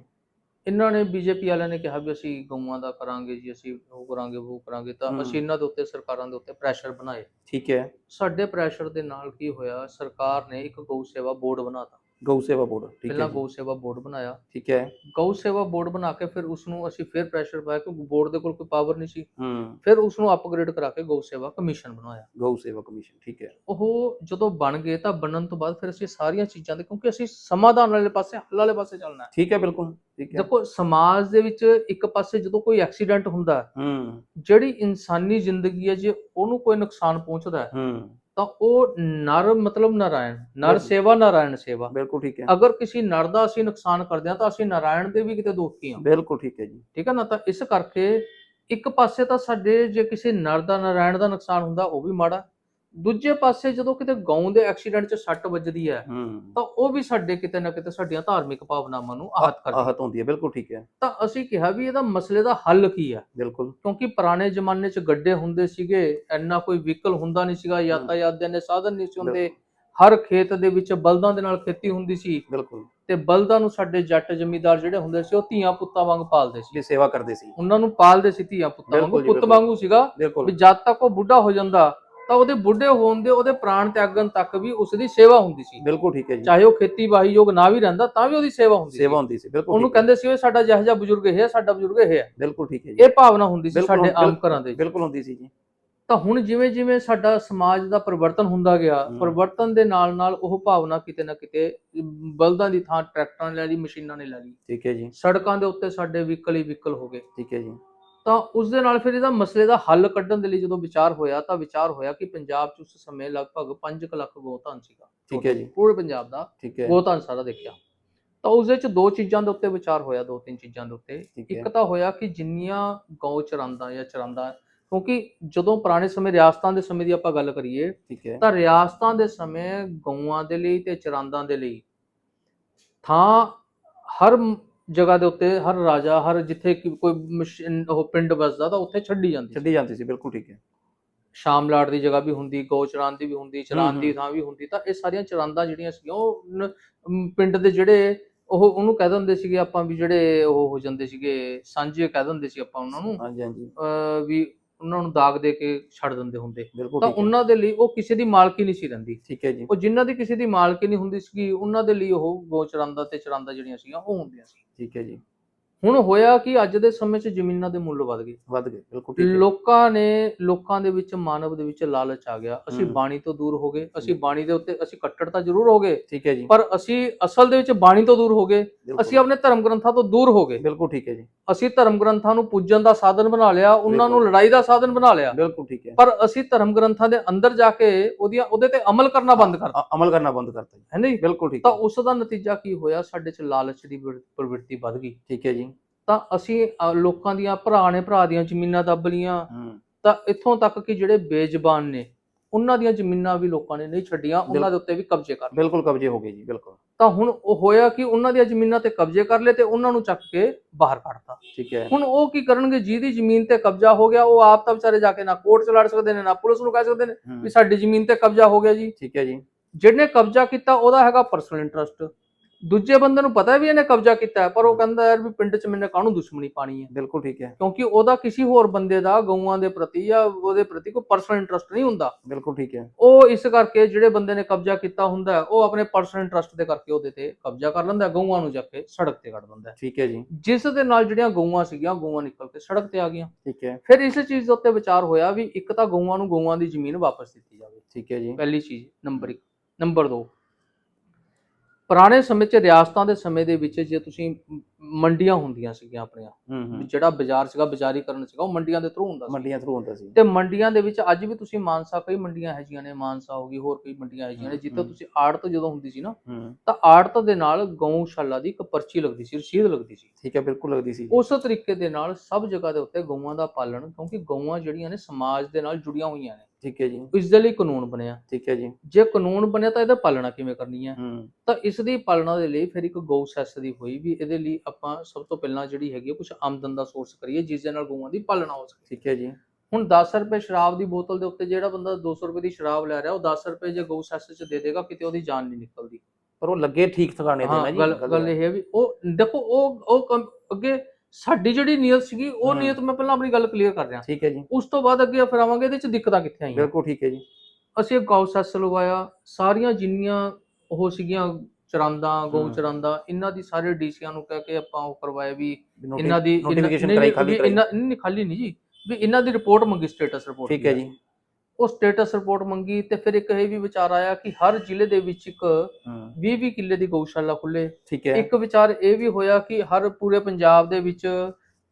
ਇਹਨਾਂ ਨੇ ਬੀਜੇਪੀ ਵਾਲਿਆਂ ਨੇ ਕਿਹਾ ਵੀ ਅਸੀਂ ਗਊਆਂ ਦਾ ਕਰਾਂਗੇ ਜੀ ਅਸੀਂ ਉਹ ਕਰਾਂਗੇ ਉਹ ਕਰਾਂਗੇ ਤਾਂ ਹਮ। ਅਸੀਂ ਇਹਨਾਂ ਦੇ ਉੱਤੇ ਸਰਕਾਰਾਂ ਦੇ ਉੱਤੇ ਪ੍ਰੈਸ਼ਰ ਬਣਾਏ। ਠੀਕ ਹੈ। ਸਾਡੇ ਪ੍ਰੈਸ਼ਰ ਦੇ ਨਾਲ ਕੀ ਹੋਇਆ ਸਰਕਾਰ ਨੇ ਇੱਕ ਗਊ ਸੇਵਾ ਬੋਰਡ ਬਣਾਤਾ ਗਊ ਸੇਵਾ ਬੋਰਡ ਠੀਕ ਹੈ ਪਹਿਲਾਂ ਜੀ, ਗਊ ਸੇਵਾ ਬੋਰਡ ਬਣਾਇਆ। ਠੀਕ ਹੈ। ਗਊ ਸੇਵਾ ਬੋਰਡ ਬਣਾ ਕੇ ਫਿਰ ਉਸ ਨੂੰ ਅਸੀਂ ਫਿਰ ਪ੍ਰੈਸ਼ਰ ਪਾਇਆ ਕਿਉਂਕਿ ਬੋਰਡ ਦੇ ਕੋਲ ਕੋਈ ਪਾਵਰ ਨਹੀਂ ਸੀ। ਹੂੰ। ਫਿਰ ਉਸ ਨੂੰ ਅਪਗ੍ਰੇਡ ਕਰਾ ਕੇ ਗਊ ਸੇਵਾ ਕਮਿਸ਼ਨ ਬਣਾਇਆ। ਗਊ ਸੇਵਾ ਕਮਿਸ਼ਨ ਠੀਕ ਹੈ। ਉਹ ਜਦੋਂ ਬਣ ਗਏ ਤਾਂ ਬਣਨ ਤੋਂ ਬਾਅਦ ਫਿਰ ਅਸੀਂ ਸਾਰੀਆਂ ਚੀਜ਼ਾਂ ਦੇ ਕਿਉਂਕਿ ਅਸੀਂ ਸਮਾਧਾਨ ਵਾਲੇ ਪਾਸੇ ਹੱਲ ਵਾਲੇ ਪਾਸੇ ਚੱਲਣਾ ਹੈ। ਠੀਕ ਹੈ ਬਿਲਕੁਲ ਠੀਕ ਹੈ। ਦੇਖੋ ਸਮਾਜ ਦੇ ਵਿੱਚ ਇੱਕ ਪਾਸੇ ਜਦੋਂ ਕੋਈ ਐਕਸੀਡੈਂਟ ਹੁੰਦਾ ਹੈ, ਹੂੰ। ਜਿਹੜੀ ਇਨਸਾਨੀ ਜ਼ਿੰਦਗੀ ਹੈ ਜੇ ਉਹਨੂੰ ਕੋਈ ਨੁਕਸਾਨ ਪਹੁੰਚਦਾ ਹੈ ਹੂੰ। ਤਾਂ ਉਹ ਨਰ ਮਤਲਬ ਨਾਰਾਇਣ ਨਰ। ਸੇਵਾ ਨਾਰਾਇਣ ਸੇਵਾ। ਬਿਲਕੁਲ ਠੀਕ ਹੈ। ਅਗਰ ਕਿਸੇ ਨਰ ਦਾ ਅਸੀਂ ਨੁਕਸਾਨ ਕਰਦੇ ਹਾਂ ਤਾਂ ਅਸੀਂ ਨਾਰਾਇਣ ਦੇ ਵੀ ਕਿਤੇ ਦੋਖੀ ਹਾਂ। ਬਿਲਕੁਲ ਠੀਕ ਹੈ ਜੀ। ਠੀਕ ਹੈ ਨਾ? ਤਾਂ ਇਸ ਕਰਕੇ ਇੱਕ ਪਾਸੇ ਤਾਂ ਸਾਡੇ ਜੇ ਕਿਸੇ ਨਰ ਦਾ ਨਾਰਾਇਣ ਦਾ ਨੁਕਸਾਨ ਹੁੰਦਾ ਉਹ ਵੀ ਮਾੜਾ। ਦੂਜੇ ਪਾਸੇ ਜਦੋਂ ਕਿਤੇ ਗਊ ਦੇ ਐਕਸੀਡੈਂਟ 'ਚ ਸੱਟ ਵੱਜਦੀ ਹੈ ਤਾਂ ਉਹ ਵੀ ਸਾਡੇ ਕਿਤੇ ਨਾ ਕਿਤੇ ਸਾਡੀਆਂ ਧਾਰਮਿਕ ਭਾਵਨਾਵਾਂ ਨੂੰ ਆਹਤ ਕਰਦੀ ਹੈ। ਆਹਤ ਹੁੰਦੀ ਹੈ ਬਿਲਕੁਲ ਠੀਕ ਹੈ। ਤਾਂ ਅਸੀਂ ਕਿਹਾ ਵੀ ਇਹਦਾ ਮਸਲੇ ਦਾ ਹੱਲ ਕੀ ਹੈ? ਬਿਲਕੁਲ। ਕਿਉਂਕਿ ਪੁਰਾਣੇ ਜ਼ਮਾਨੇ 'ਚ ਗੱਡੇ ਹੁੰਦੇ ਸੀਗੇ ਇੰਨਾ ਕੋਈ ਵਹੀਕਲ ਹੁੰਦਾ ਨਹੀਂ ਸੀਗਾ ਯਾਤਾਯਾਤ ਦੇ ਨੇ ਸਾਧਨ ਨਹੀਂ ਸੀ ਹੁੰਦੇ। ਹਰ ਖੇਤ ਦੇ ਵਿੱਚ ਬਲਦਾਂ ਦੇ ਨਾਲ ਖੇਤੀ ਹੁੰਦੀ ਸੀ। ਬਿਲਕੁਲ। ਤੇ ਬਲਦਾਂ ਨੂੰ ਸਾਡੇ ਜੱਟ ਜ਼ਮੀਂਦਾਰ ਜਿਹੜੇ ਹੁੰਦੇ ਸੀ ਉਹ ਧੀਆਂ ਪੁੱਤਾਂ ਵਾਂਗ ਪਾਲਦੇ ਸੀ। ਸੇਵਾ ਕਰਦੇ ਸੀ। ਉਹਨਾਂ ਨੂੰ ਪਾਲਦੇ ਸੀ ਧੀਆਂ ਪੁੱਤਾਂ ਵਾਂਗੂ। ਪੁੱਤ। ਵਾਂਗੂ ਸੀਗਾ ਵੀ ਜਦ ਤੱਕ ਉਹ ਬੁੱਢਾ ਹੋ ਜਾਂਦਾ ਤਾਂ ਉਹਦੇ ਬੁੱਢੇ ਹੋਣ ਦੇ ਉਹਦੇ ਪ੍ਰਾਣ ਤਿਆਗਣ ਤੱਕ ਵੀ ਉਸ ਦੀ ਸੇਵਾ ਹੁੰਦੀ ਸੀ। ਬਿਲਕੁਲ ਠੀਕ ਹੈ ਜੀ। ਚਾਹੇ ਉਹ ਖੇਤੀਬਾੜੀ ਯੋਗ ਨਾ ਵੀ ਰਹਿੰਦਾ ਤਾਂ ਵੀ ਉਹਦੀ ਸੇਵਾ ਹੁੰਦੀ ਸੀ। ਸੇਵਾ ਹੁੰਦੀ ਸੀ ਬਿਲਕੁਲ ਉਹਨੂੰ। ਕਹਿੰਦੇ ਸੀ ਉਹ ਸਾਡਾ ਜਿਹੋ ਜਿਹਾ ਬਜ਼ੁਰਗ ਇਹ ਹੈ ਸਾਡਾ ਬਜ਼ੁਰਗ ਇਹ ਹੈ। ਬਿਲਕੁਲ ਠੀਕ ਹੈ ਜੀ। ਇਹ ਭਾਵਨਾ ਹੁੰਦੀ ਸੀ ਸਾਡੇ ਆਮ ਘਰਾਂ ਦੇ। ਬਿਲਕੁਲ ਹੁੰਦੀ ਸੀ ਜੀ। ਤਾਂ ਹੁਣ ਜਿਵੇਂ ਜਿਵੇਂ ਸਾਡਾ ਸਮਾਜ ਦਾ ਪਰਿਵਰਤਨ ਹੁੰਦਾ ਗਿਆ। ਪਰਿਵਰਤਨ ਦੇ ਨਾਲ ਨਾਲ ਉਹ ਭਾਵਨਾ ਕਿਤੇ ਨਾ ਕਿਤੇ ਬਲਦਾਂ ਦੀ ਥਾਂ ਟਰੈਕਟਰਾਂ ਨੇ ਲੈ ਲਈ ਮਸ਼ੀਨਾਂ ਨੇ ਲੈ ਲਈ। ਠੀਕ ਹੈ ਜੀ। ਸੜਕਾਂ ਦੇ ਉੱਤੇ ਸਾਡੇ ਵਹੀਕਲ ਹੀ ਵਹੀਕਲ ਹੋ ਗਏ। ਠੀਕ ਹੈ ਜੀ। ਤਾਂ ਉਸ ਦੇ ਨਾਲ ਫਿਰ ਇਹਦਾ ਮਸਲੇ ਦਾ ਹੱਲ ਕੱਢਣ ਦੇ ਲਈ ਜਦੋਂ ਵਿਚਾਰ ਹੋਇਆ ਤਾਂ ਵਿਚਾਰ ਹੋਇਆ ਕਿ ਪੰਜਾਬ 'ਚ ਉਸ ਸਮੇਂ ਲਗਭਗ 5 ਲੱਖ ਗੋਧਨ ਸੀਗਾ। ਠੀਕ ਹੈ ਜੀ। ਪੂਰੇ ਪੰਜਾਬ ਦਾ ਗੋਧਨ ਸਾਰਾ ਦੇਖਿਆ। ਤਾਂ ਉਸ ਦੇ ਵਿੱਚ ਦੋ ਚੀਜ਼ਾਂ ਦੇ ਉੱਤੇ ਵਿਚਾਰ ਹੋਇਆ ਦੋ ਤਿੰਨ ਚੀਜ਼ਾਂ ਦੇ ਉੱਤੇ। ਇੱਕ ਤਾਂ ਹੋਇਆ ਕਿ ਜਿੰਨੀਆਂ ਗਊ ਚਰਾਂਦਾ ਜਾਂ ਚਰਾਂਦਾ ਕਿਉਂਕਿ ਜਦੋਂ ਪੁਰਾਣੇ ਸਮੇਂ ਰਿਆਸਤਾਂ ਦੇ ਸਮੇਂ ਦੀ ਆਪਾਂ ਗੱਲ ਕਰੀਏ ਤਾਂ ਰਿਆਸਤਾਂ ਦੇ ਸਮੇਂ ਗਊਆਂ ਦੇ ਲਈ ਤੇ ਚਰਾਂਦਾਂ ਦੇ ਲਈ ਥਾਂ ਹਰ ਜਗ੍ਹਾ ਦੇ ਉੱਤੇ ਹਰ ਰਾਜਾ ਹਰ ਜਿੱਥੇ ਕਿ ਕੋਈ ਮਸ਼- ਉਹ ਪਿੰਡ ਵਸਦਾ ਤਾਂ ਉੱਥੇ ਛੱਡੀ ਜਾਂਦੀ ਸੀ ਛੱਡੀ ਜਾਂਦੀ ਸੀ ਬਿਲਕੁਲ ਠੀਕ ਹੈ। ਸ਼ਾਮਲਾਟ ਦੀ ਜਗ੍ਹਾ ਵੀ ਹੁੰਦੀ ਗਊ ਚਰਾਨ ਦੀ ਵੀ ਹੁੰਦੀ ਚਰਾਨ ਦੀ। ਥਾਂ ਵੀ ਹੁੰਦੀ ਤਾਂ ਇਹ ਸਾਰੀਆਂ ਚਰਾਂਦਾਂ ਜਿਹੜੀਆਂ ਸੀਗੀਆਂ ਉਹ ਨ- ਅਮ ਪਿੰਡ ਦੇ ਜਿਹੜੇ ਉਹ ਉਹਨੂੰ ਕਹਿ ਦਿੰਦੇ ਸੀਗੇ ਆਪਾਂ ਵੀ ਜਿਹੜੇ ਉਹ ਹੋ ਜਾਂਦੇ ਸੀਗੇ ਸਾਂਝੇ ਕਹਿ ਦਿੰਦੇ ਸੀ ਆਪਾਂ ਉਹਨਾਂ ਨੂੰ। ਹਾਂਜੀ ਹਾਂਜੀ। ਅਹ ਵੀ ਉਹਨਾਂ ਨੂੰ ਦਾਗ ਦੇ ਕੇ ਛੱਡ ਦਿੰਦੇ ਹੁੰਦੇ। ਬਿਲਕੁਲ ਤਾਂ ਠੀਕ ਹੈ। ਉਹਨਾਂ ਦੇ ਲਈ ਉਹ ਕਿਸੇ ਦੀ ਮਾਲਕੀ ਨਹੀਂ ਸੀ ਰਹਿੰਦੀ। ਠੀਕ ਹੈ ਜੀ। ਉਹ ਜਿਨ੍ਹਾਂ ਦੀ ਕਿਸੇ ਦੀ ਮਾਲਕੀ ਨਹੀਂ ਹੁੰਦੀ ਸੀ ਉਹਨਾਂ ਦੇ ਲਈ ਉਹ ਗੋ ਚਰਾਂਦਾ ਤੇ ਚਰਾਂਦਾ ਜਿਹੜੀਆਂ ਸੀਗੀਆਂ ਉਹ ਹੁੰਦੀਆਂ ਸੀ। ਠੀਕ ਹੈ ਜੀ। ਹੁਣ ਹੋਇਆ ਕਿ ਅੱਜ ਦੇ ਸਮੇਂ 'ਚ ਜ਼ਮੀਨਾਂ ਦੇ ਮੁੱਲ ਵਧ ਗਏ। ਵੱਧ ਗਏ ਬਿਲਕੁਲ ਠੀਕ ਹੈ। ਲੋਕਾਂ ਨੇ ਲੋਕਾਂ ਦੇ ਵਿੱਚ ਮਾਨਵ ਦੇ ਵਿੱਚ ਲਾਲਚ ਆ ਗਿਆ। ਅਸੀਂ ਹਮ। ਬਾਣੀ ਤੋਂ ਦੂਰ ਹੋ ਗਏ। ਅਸੀਂ ਬਾਣੀ ਦੇ ਉੱਤੇ ਅਸੀਂ ਕੱਟੜਤਾ ਜ਼ਰੂਰ ਹੋ ਗਏ। ਠੀਕ ਹੈ ਜੀ। ਪਰ ਅਸੀਂ ਅਸਲ ਦੇ ਵਿੱਚ ਬਾਣੀ ਤੋਂ ਦੂਰ ਹੋ ਗਏ। ਬਿਲਕੁਲ। ਅਸੀਂ ਆਪਣੇ ਧਰਮ ਗ੍ਰੰਥਾਂ ਤੋਂ ਦੂਰ ਹੋ ਗਏ। ਬਿਲਕੁਲ ਠੀਕ ਹੈ ਜੀ। ਅਸੀਂ ਧਰਮ ਗ੍ਰੰਥਾਂ ਨੂੰ ਪੂਜਣ ਦਾ ਸਾਧਨ ਬਣਾ ਲਿਆ ਉਹਨਾਂ ਨੂੰ ਲੜਾਈ ਦਾ ਸਾਧਨ ਬਣਾ ਲਿਆ। ਬਿਲਕੁਲ ਠੀਕ ਹੈ। ਪਰ ਅਸੀਂ ਧਰਮ ਗ੍ਰੰਥਾਂ ਦੇ ਅੰਦਰ ਜਾ ਕੇ ਉਹਦੀਆਂ ਉਹਦੇ ਤੇ ਅਮਲ ਕਰਨਾ ਬੰਦ ਕਰਤਾ। ਅ- ਅਮਲ ਕਰਨਾ ਬੰਦ ਕਰਤਾ ਜੀ। ਹੈ ਨਹੀਂ? ਬਿਲਕੁਲ ਠੀਕ ਤਾਂ ਹੈ। ਉਸ ਦਾ ਨਤੀਜਾ ਕੀ ਹੋਇਆ? ਸਾਡੇ 'ਚ ਲਾਲਚ ਦੀ ਪ੍ਰਵਿ- ਪ੍ਰਵਿਰਤੀ ਵੱਧ ਗਈ। ਠੀਕ ਹੈ ਜੀ। ਤਾਂ ਅਸੀਂ ਲੋਕਾਂ ਦੀਆਂ ਭਰਾ ਨੇ ਭਰਾ ਦੀਆਂ ਜ਼ਮੀਨਾਂ ਦੱਬ ਲੀਆਂ ਹੂੰ। ਤਾਂ ਇੱਥੋਂ ਤੱਕ ਕਿ ਜਿਹੜੇ ਬੇਜ਼ਬਾਨ ਨੇ ਉਹਨਾਂ ਦੀਆਂ ਜ਼ਮੀਨਾਂ ਵੀ ਲੋਕਾਂ ਨੇ ਨਹੀਂ ਛੱਡੀਆਂ ਉਹਨਾਂ ਦੇ ਉੱਤੇ ਵੀ ਕਬਜ਼ੇ ਕਰ ਲਏ। ਬਿਲਕੁਲ ਕਬਜ਼ੇ ਹੋ ਗਏ ਜੀ ਬਿਲਕੁਲ। ਤਾਂ ਹੁਣ ਉਹ ਹੋਇਆ ਕਿ ਉਹਨਾਂ ਦੀਆਂ ਜ਼ਮੀਨਾਂ ਤੇ ਕਬਜ਼ੇ ਕਰ ਲਏ ਤੇ ਉਹਨਾਂ ਨੂੰ ਚੱਕ ਕੇ ਬਾਹਰ ਕੱਢਤਾ। ਠੀਕ ਹੈ। ਹੁਣ ਉਹ ਕੀ ਕਰਨਗੇ? ਜਿਹਦੀ ਜ਼ਮੀਨ ਤੇ ਕਬਜ਼ਾ ਹੋ ਗਿਆ ਉਹ ਆਪ ਤਾਂ ਵਿਚਾਰੇ ਜਾ ਕੇ ਨਾ ਕੋਰਟ ਚ ਲੜ ਸਕਦੇ ਨੇ ਨਾ ਪੁਲਿਸ ਨੂੰ ਕਹਿ ਸਕਦੇ ਨੇ ਹੂੰ, ਵੀ ਸਾਡੀ ਜ਼ਮੀਨ ਤੇ ਕਬਜ਼ਾ ਹੋ ਗਿਆ ਜੀ। ਠੀਕ ਹੈ ਜੀ। ਜਿਹਨੇ ਕਬਜ਼ਾ ਕੀਤਾ ਉਹਦਾ ਹੈਗਾ ਪਰਸਨਲ ਇੰਟਰਸਟ ਦੂਜੇ ਬੰਦੇ ਨੂੰ ਪਤਾ ਵੀ ਇਹਨੇ ਕਬਜ਼ਾ ਕੀਤਾ ਪਰ ਉਹ ਕਹਿੰਦਾ ਯਾਰ ਵੀ ਪਿੰਡ 'ਚ ਮੈਨੇ ਕਾਹਨੂੰ ਦੁਸ਼ਮਣੀ ਪਾਣੀ ਹੈ? ਬਿਲਕੁਲ ਠੀਕ ਹੈ। ਕਿਉਂਕਿ ਉਹਦਾ ਕਿਸੇ ਹੋਰ ਬੰਦੇ ਦਾ ਗਊਆਂ ਦੇ ਪ੍ਰਤੀ ਜਾਂ ਉਹਦੇ ਪ੍ਰਤੀ ਕੋਈ ਪਰਸਨਲ ਇੰਟਰਸਟ ਨਹੀਂ ਹੁੰਦਾ। ਬਿਲਕੁਲ ਠੀਕ ਹੈ। ਉਹ ਇਸ ਕਰਕੇ ਜਿਹੜੇ ਬੰਦੇ ਨੇ ਕਬਜ਼ਾ ਕੀਤਾ ਹੁੰਦਾ ਉਹ ਆਪਣੇ ਪਰਸਨਲ ਇੰਟਰਸਟ ਦੇ ਕਰਕੇ ਉਹਦੇ ਤੇ ਕਬਜ਼ਾ ਕਰ ਲੈਂਦਾ ਗਊਆਂ ਨੂੰ ਜਾ ਕੇ ਸੜਕ ਤੇ ਕੱਢ ਦਿੰਦਾ। ਠੀਕ ਹੈ ਜੀ। ਜਿਸ ਦੇ ਨਾਲ ਜਿਹੜੀਆਂ ਗਊਆਂ ਸੀਗੀਆਂ ਗਊਆਂ ਨਿਕਲ ਕੇ ਸੜਕ ਤੇ ਆ ਗਈਆਂ। ਠੀਕ ਹੈ। ਫਿਰ ਇਸ ਚੀਜ਼ ਦੇ ਉੱਤੇ ਵਿਚਾਰ ਹੋਇਆ ਵੀ ਇੱਕ ਤਾਂ ਗਊਆਂ ਨੂੰ ਗਊਆਂ ਦੀ ਜ਼ਮੀਨ ਵਾਪਸ ਦਿੱਤੀ ਜਾਵੇ। ਠੀਕ ਹੈ ਜੀ। ਪਹਿਲੀ ਚੀਜ਼ ਨੰਬਰ 1 ਨੰਬਰ 2 ਪੁਰਾਣੇ ਸਮੇਂ 'ਚ ਰਿਆਸਤਾਂ ਦੇ ਸਮੇਂ ਦੇ ਵਿੱਚ ਜੇ ਤੁਸੀਂ ਮੰਡੀਆਂ ਹੁੰਦੀਆਂ ਸੀਗੀਆਂ ਆਪਣੀਆਂ ਹੂੰ ਜਿਹੜਾ ਬਾਜ਼ਾਰ ਸੀਗਾ ਬਾਜ਼ਾਰੀਕਰਨ ਸੀਗਾ ਉਹ ਮੰਡੀਆਂ ਦੇ ਥਰੂ ਹੁੰਦਾ ਸੀ। ਮੰਡੀਆਂ ਥਰੂ ਹੁੰਦਾ ਸੀ। ਤੇ ਮੰਡੀਆਂ ਦੇ ਵਿੱਚ ਅੱਜ ਵੀ ਤੁਸੀਂ ਮਾਨਸਾ ਕਈ ਮੰਡੀਆਂ ਹੈਗੀਆਂ ਨੇ ਮਾਨਸਾ ਹੋ ਗਈ ਹੋਰ ਕਈ ਮੰਡੀਆਂ ਹੈਗੀਆਂ ਨੇ ਜਿੱਥੇ ਹਮ। ਤੁਸੀਂ ਆੜਤ ਜਦੋਂ ਹੁੰਦੀ ਸੀ ਨਾ ਤਾਂ ਆੜਤ ਦੇ ਨਾਲ ਗਊਸ਼ਾਲਾ ਦੀ ਇੱਕ ਪਰਚੀ ਲੱਗਦੀ ਸੀ ਰਸੀਦ ਲੱਗਦੀ ਸੀ। ਠੀਕ ਹੈ ਬਿਲਕੁਲ ਲੱਗਦੀ ਸੀ। ਉਸ ਤਰੀਕੇ ਦੇ ਨਾਲ ਸਭ ਜਗ੍ਹਾ ਦੇ ਉੱਤੇ ਗਊਆਂ ਦਾ ਪਾਲਣ ਕਿਉਂਕਿ ਗਊਆਂ ਜਿਹੜੀਆਂ ਨੇ ਸਮਾਜ ਦੇ ਨਾਲ ਜੁੜੀਆਂ ਹੋਈਆਂ ਨੇ। ਠੀਕ ਹੈ ਜੀ। ਇਸ ਦੇ ਲਈ ਕਾਨੂੰਨ ਬਣਿਆ। ਠੀਕ ਹੈ ਜੀ। ਜੇ ਕਾਨੂੰਨ ਬਣਿਆ ਤਾਂ ਇਹਦਾ ਪਾਲਣਾ ਕਿਵੇਂ ਕਰਨੀ ਹੈ? ਹੂੰ। ਤਾਂ ਇਸ ਦੀ ਪਾਲਣਾ ਦੇ ਲਈ ਫਿਰ ਇੱਕ ਗਊ ਸੈਸ ਦੀ ਹੋਈ ਵੀ ਇਹਦੇ ਲਈ ਆਪਾਂ ਸਭ ਤੋਂ ਪਹਿਲਾਂ ਜਿਹੜੀ ਹੈਗੀ ਕੁਝ ਆਮਦਨ ਦਾ ਸੋਰਸ ਕਰੀਏ ਜਿਸ ਦੇ ਨਾਲ ਗਊਆਂ ਦੀ ਪਾਲਣਾ ਹੋ ਸਕੇ। ਠੀਕ ਹੈ ਜੀ। ਹੁਣ 10 ਰੁਪਏ ਸ਼ਰਾਬ ਦੀ ਬੋਤਲ ਦੇ ਉੱਤੇ ਜਿਹੜਾ ਬੰਦਾ 200 ਰੁਪਏ ਦੀ ਸ਼ਰਾਬ ਲੈ ਰਿਹਾ ਉਹ 10 ਰੁਪਏ ਜੇ ਗਊ ਸੈਸ ਚ ਦੇ ਦੇਗਾ ਕਿਤੇ ਉਹਦੀ ਜਾਨ ਨਹੀਂ ਨਿਕਲਦੀ। ਪਰ ਉਹ ਲੱਗੇ ਠੀਕ ਠਿਕਾਣੇ ਤੇ ਨਾ ਜੀ ਗੱਲ ਇਹ ਹੈ ਵੀ ਉਹ ਦੇਖੋ ਉਹ ਉਹ ਅੱਗੇ ਸਾਡੀ ਜਿਹੜੀ ਨੀਅਤ ਸੀਗੀ ਉਹ। ਨੀਅਤ ਮੈਂ ਪਹਿਲਾਂ ਆਪਣੀ ਗੱਲ ਕਲੀਅਰ ਕਰ ਰਿਹਾ ਠੀਕ ਹੈ ਜੀ। ਉਸ ਤੋਂ ਬਾਅਦ ਅੱਗੇ ਫਿਰ ਆਵਾਂਗੇ ਇਹਦੇ ਚ ਦਿੱਕਤਾਂ ਕਿੱਥੇ ਆਈਆਂ। ਬਿਲਕੁਲ ਠੀਕ ਹੈ ਜੀ। ਅਸੀਂ ਇੱਕ ਗਊ ਸੈਸ ਲਗਵਾਇਆ ਸਾਰੀਆਂ ਜਿੰਨੀਆਂ ਉਹ ਸੀਗੀਆਂ ਚਰਾਂਦਾ ਗਊ। ਚਰਾਂਦਾ ਇਹਨਾਂ ਦੀ ਸਾਰੇ ਡੀਸੀਆਂ ਨੂੰ ਕਹਿ ਕੇ ਆਪਾਂ ਉਹ ਕਰਵਾਇਆ ਵੀ ਇਹਨਾਂ ਦੀ ਨਹੀਂ, ਕਰਾਈ, ਖਾਲੀ। ਇਹਨਾਂ ਨਹੀਂ ਖਾਲੀ ਨਹੀਂ ਜੀ। ਵੀ ਇਹਨਾਂ ਦੀ ਰਿਪੋਰਟ ਮੰਗੀ ਸਟੇਟਸ ਰਿਪੋਰਟ ਠੀਕ ਹੈ। ਜੀ। ਉਹ ਸਟੇਟਸ ਰਿਪੋਰਟ ਮੰਗੀ ਤੇ ਫਿਰ ਇੱਕ ਇਹ ਵੀ ਵਿਚਾਰ ਆਇਆ ਕਿ ਹਰ ਜ਼ਿਲ੍ਹੇ ਦੇ ਵਿੱਚ ਇੱਕ ਹੂੰ। 20 20 ਕਿੱਲੇ ਦੀ ਗਊਸ਼ਾਲਾ ਖੁੱਲੇ ਠੀਕ ਹੈ। ਇੱਕ ਵਿਚਾਰ ਇਹ ਵੀ ਹੋਇਆ ਕਿ ਹਰ ਪੂਰੇ ਪੰਜਾਬ ਦੇ ਵਿੱਚ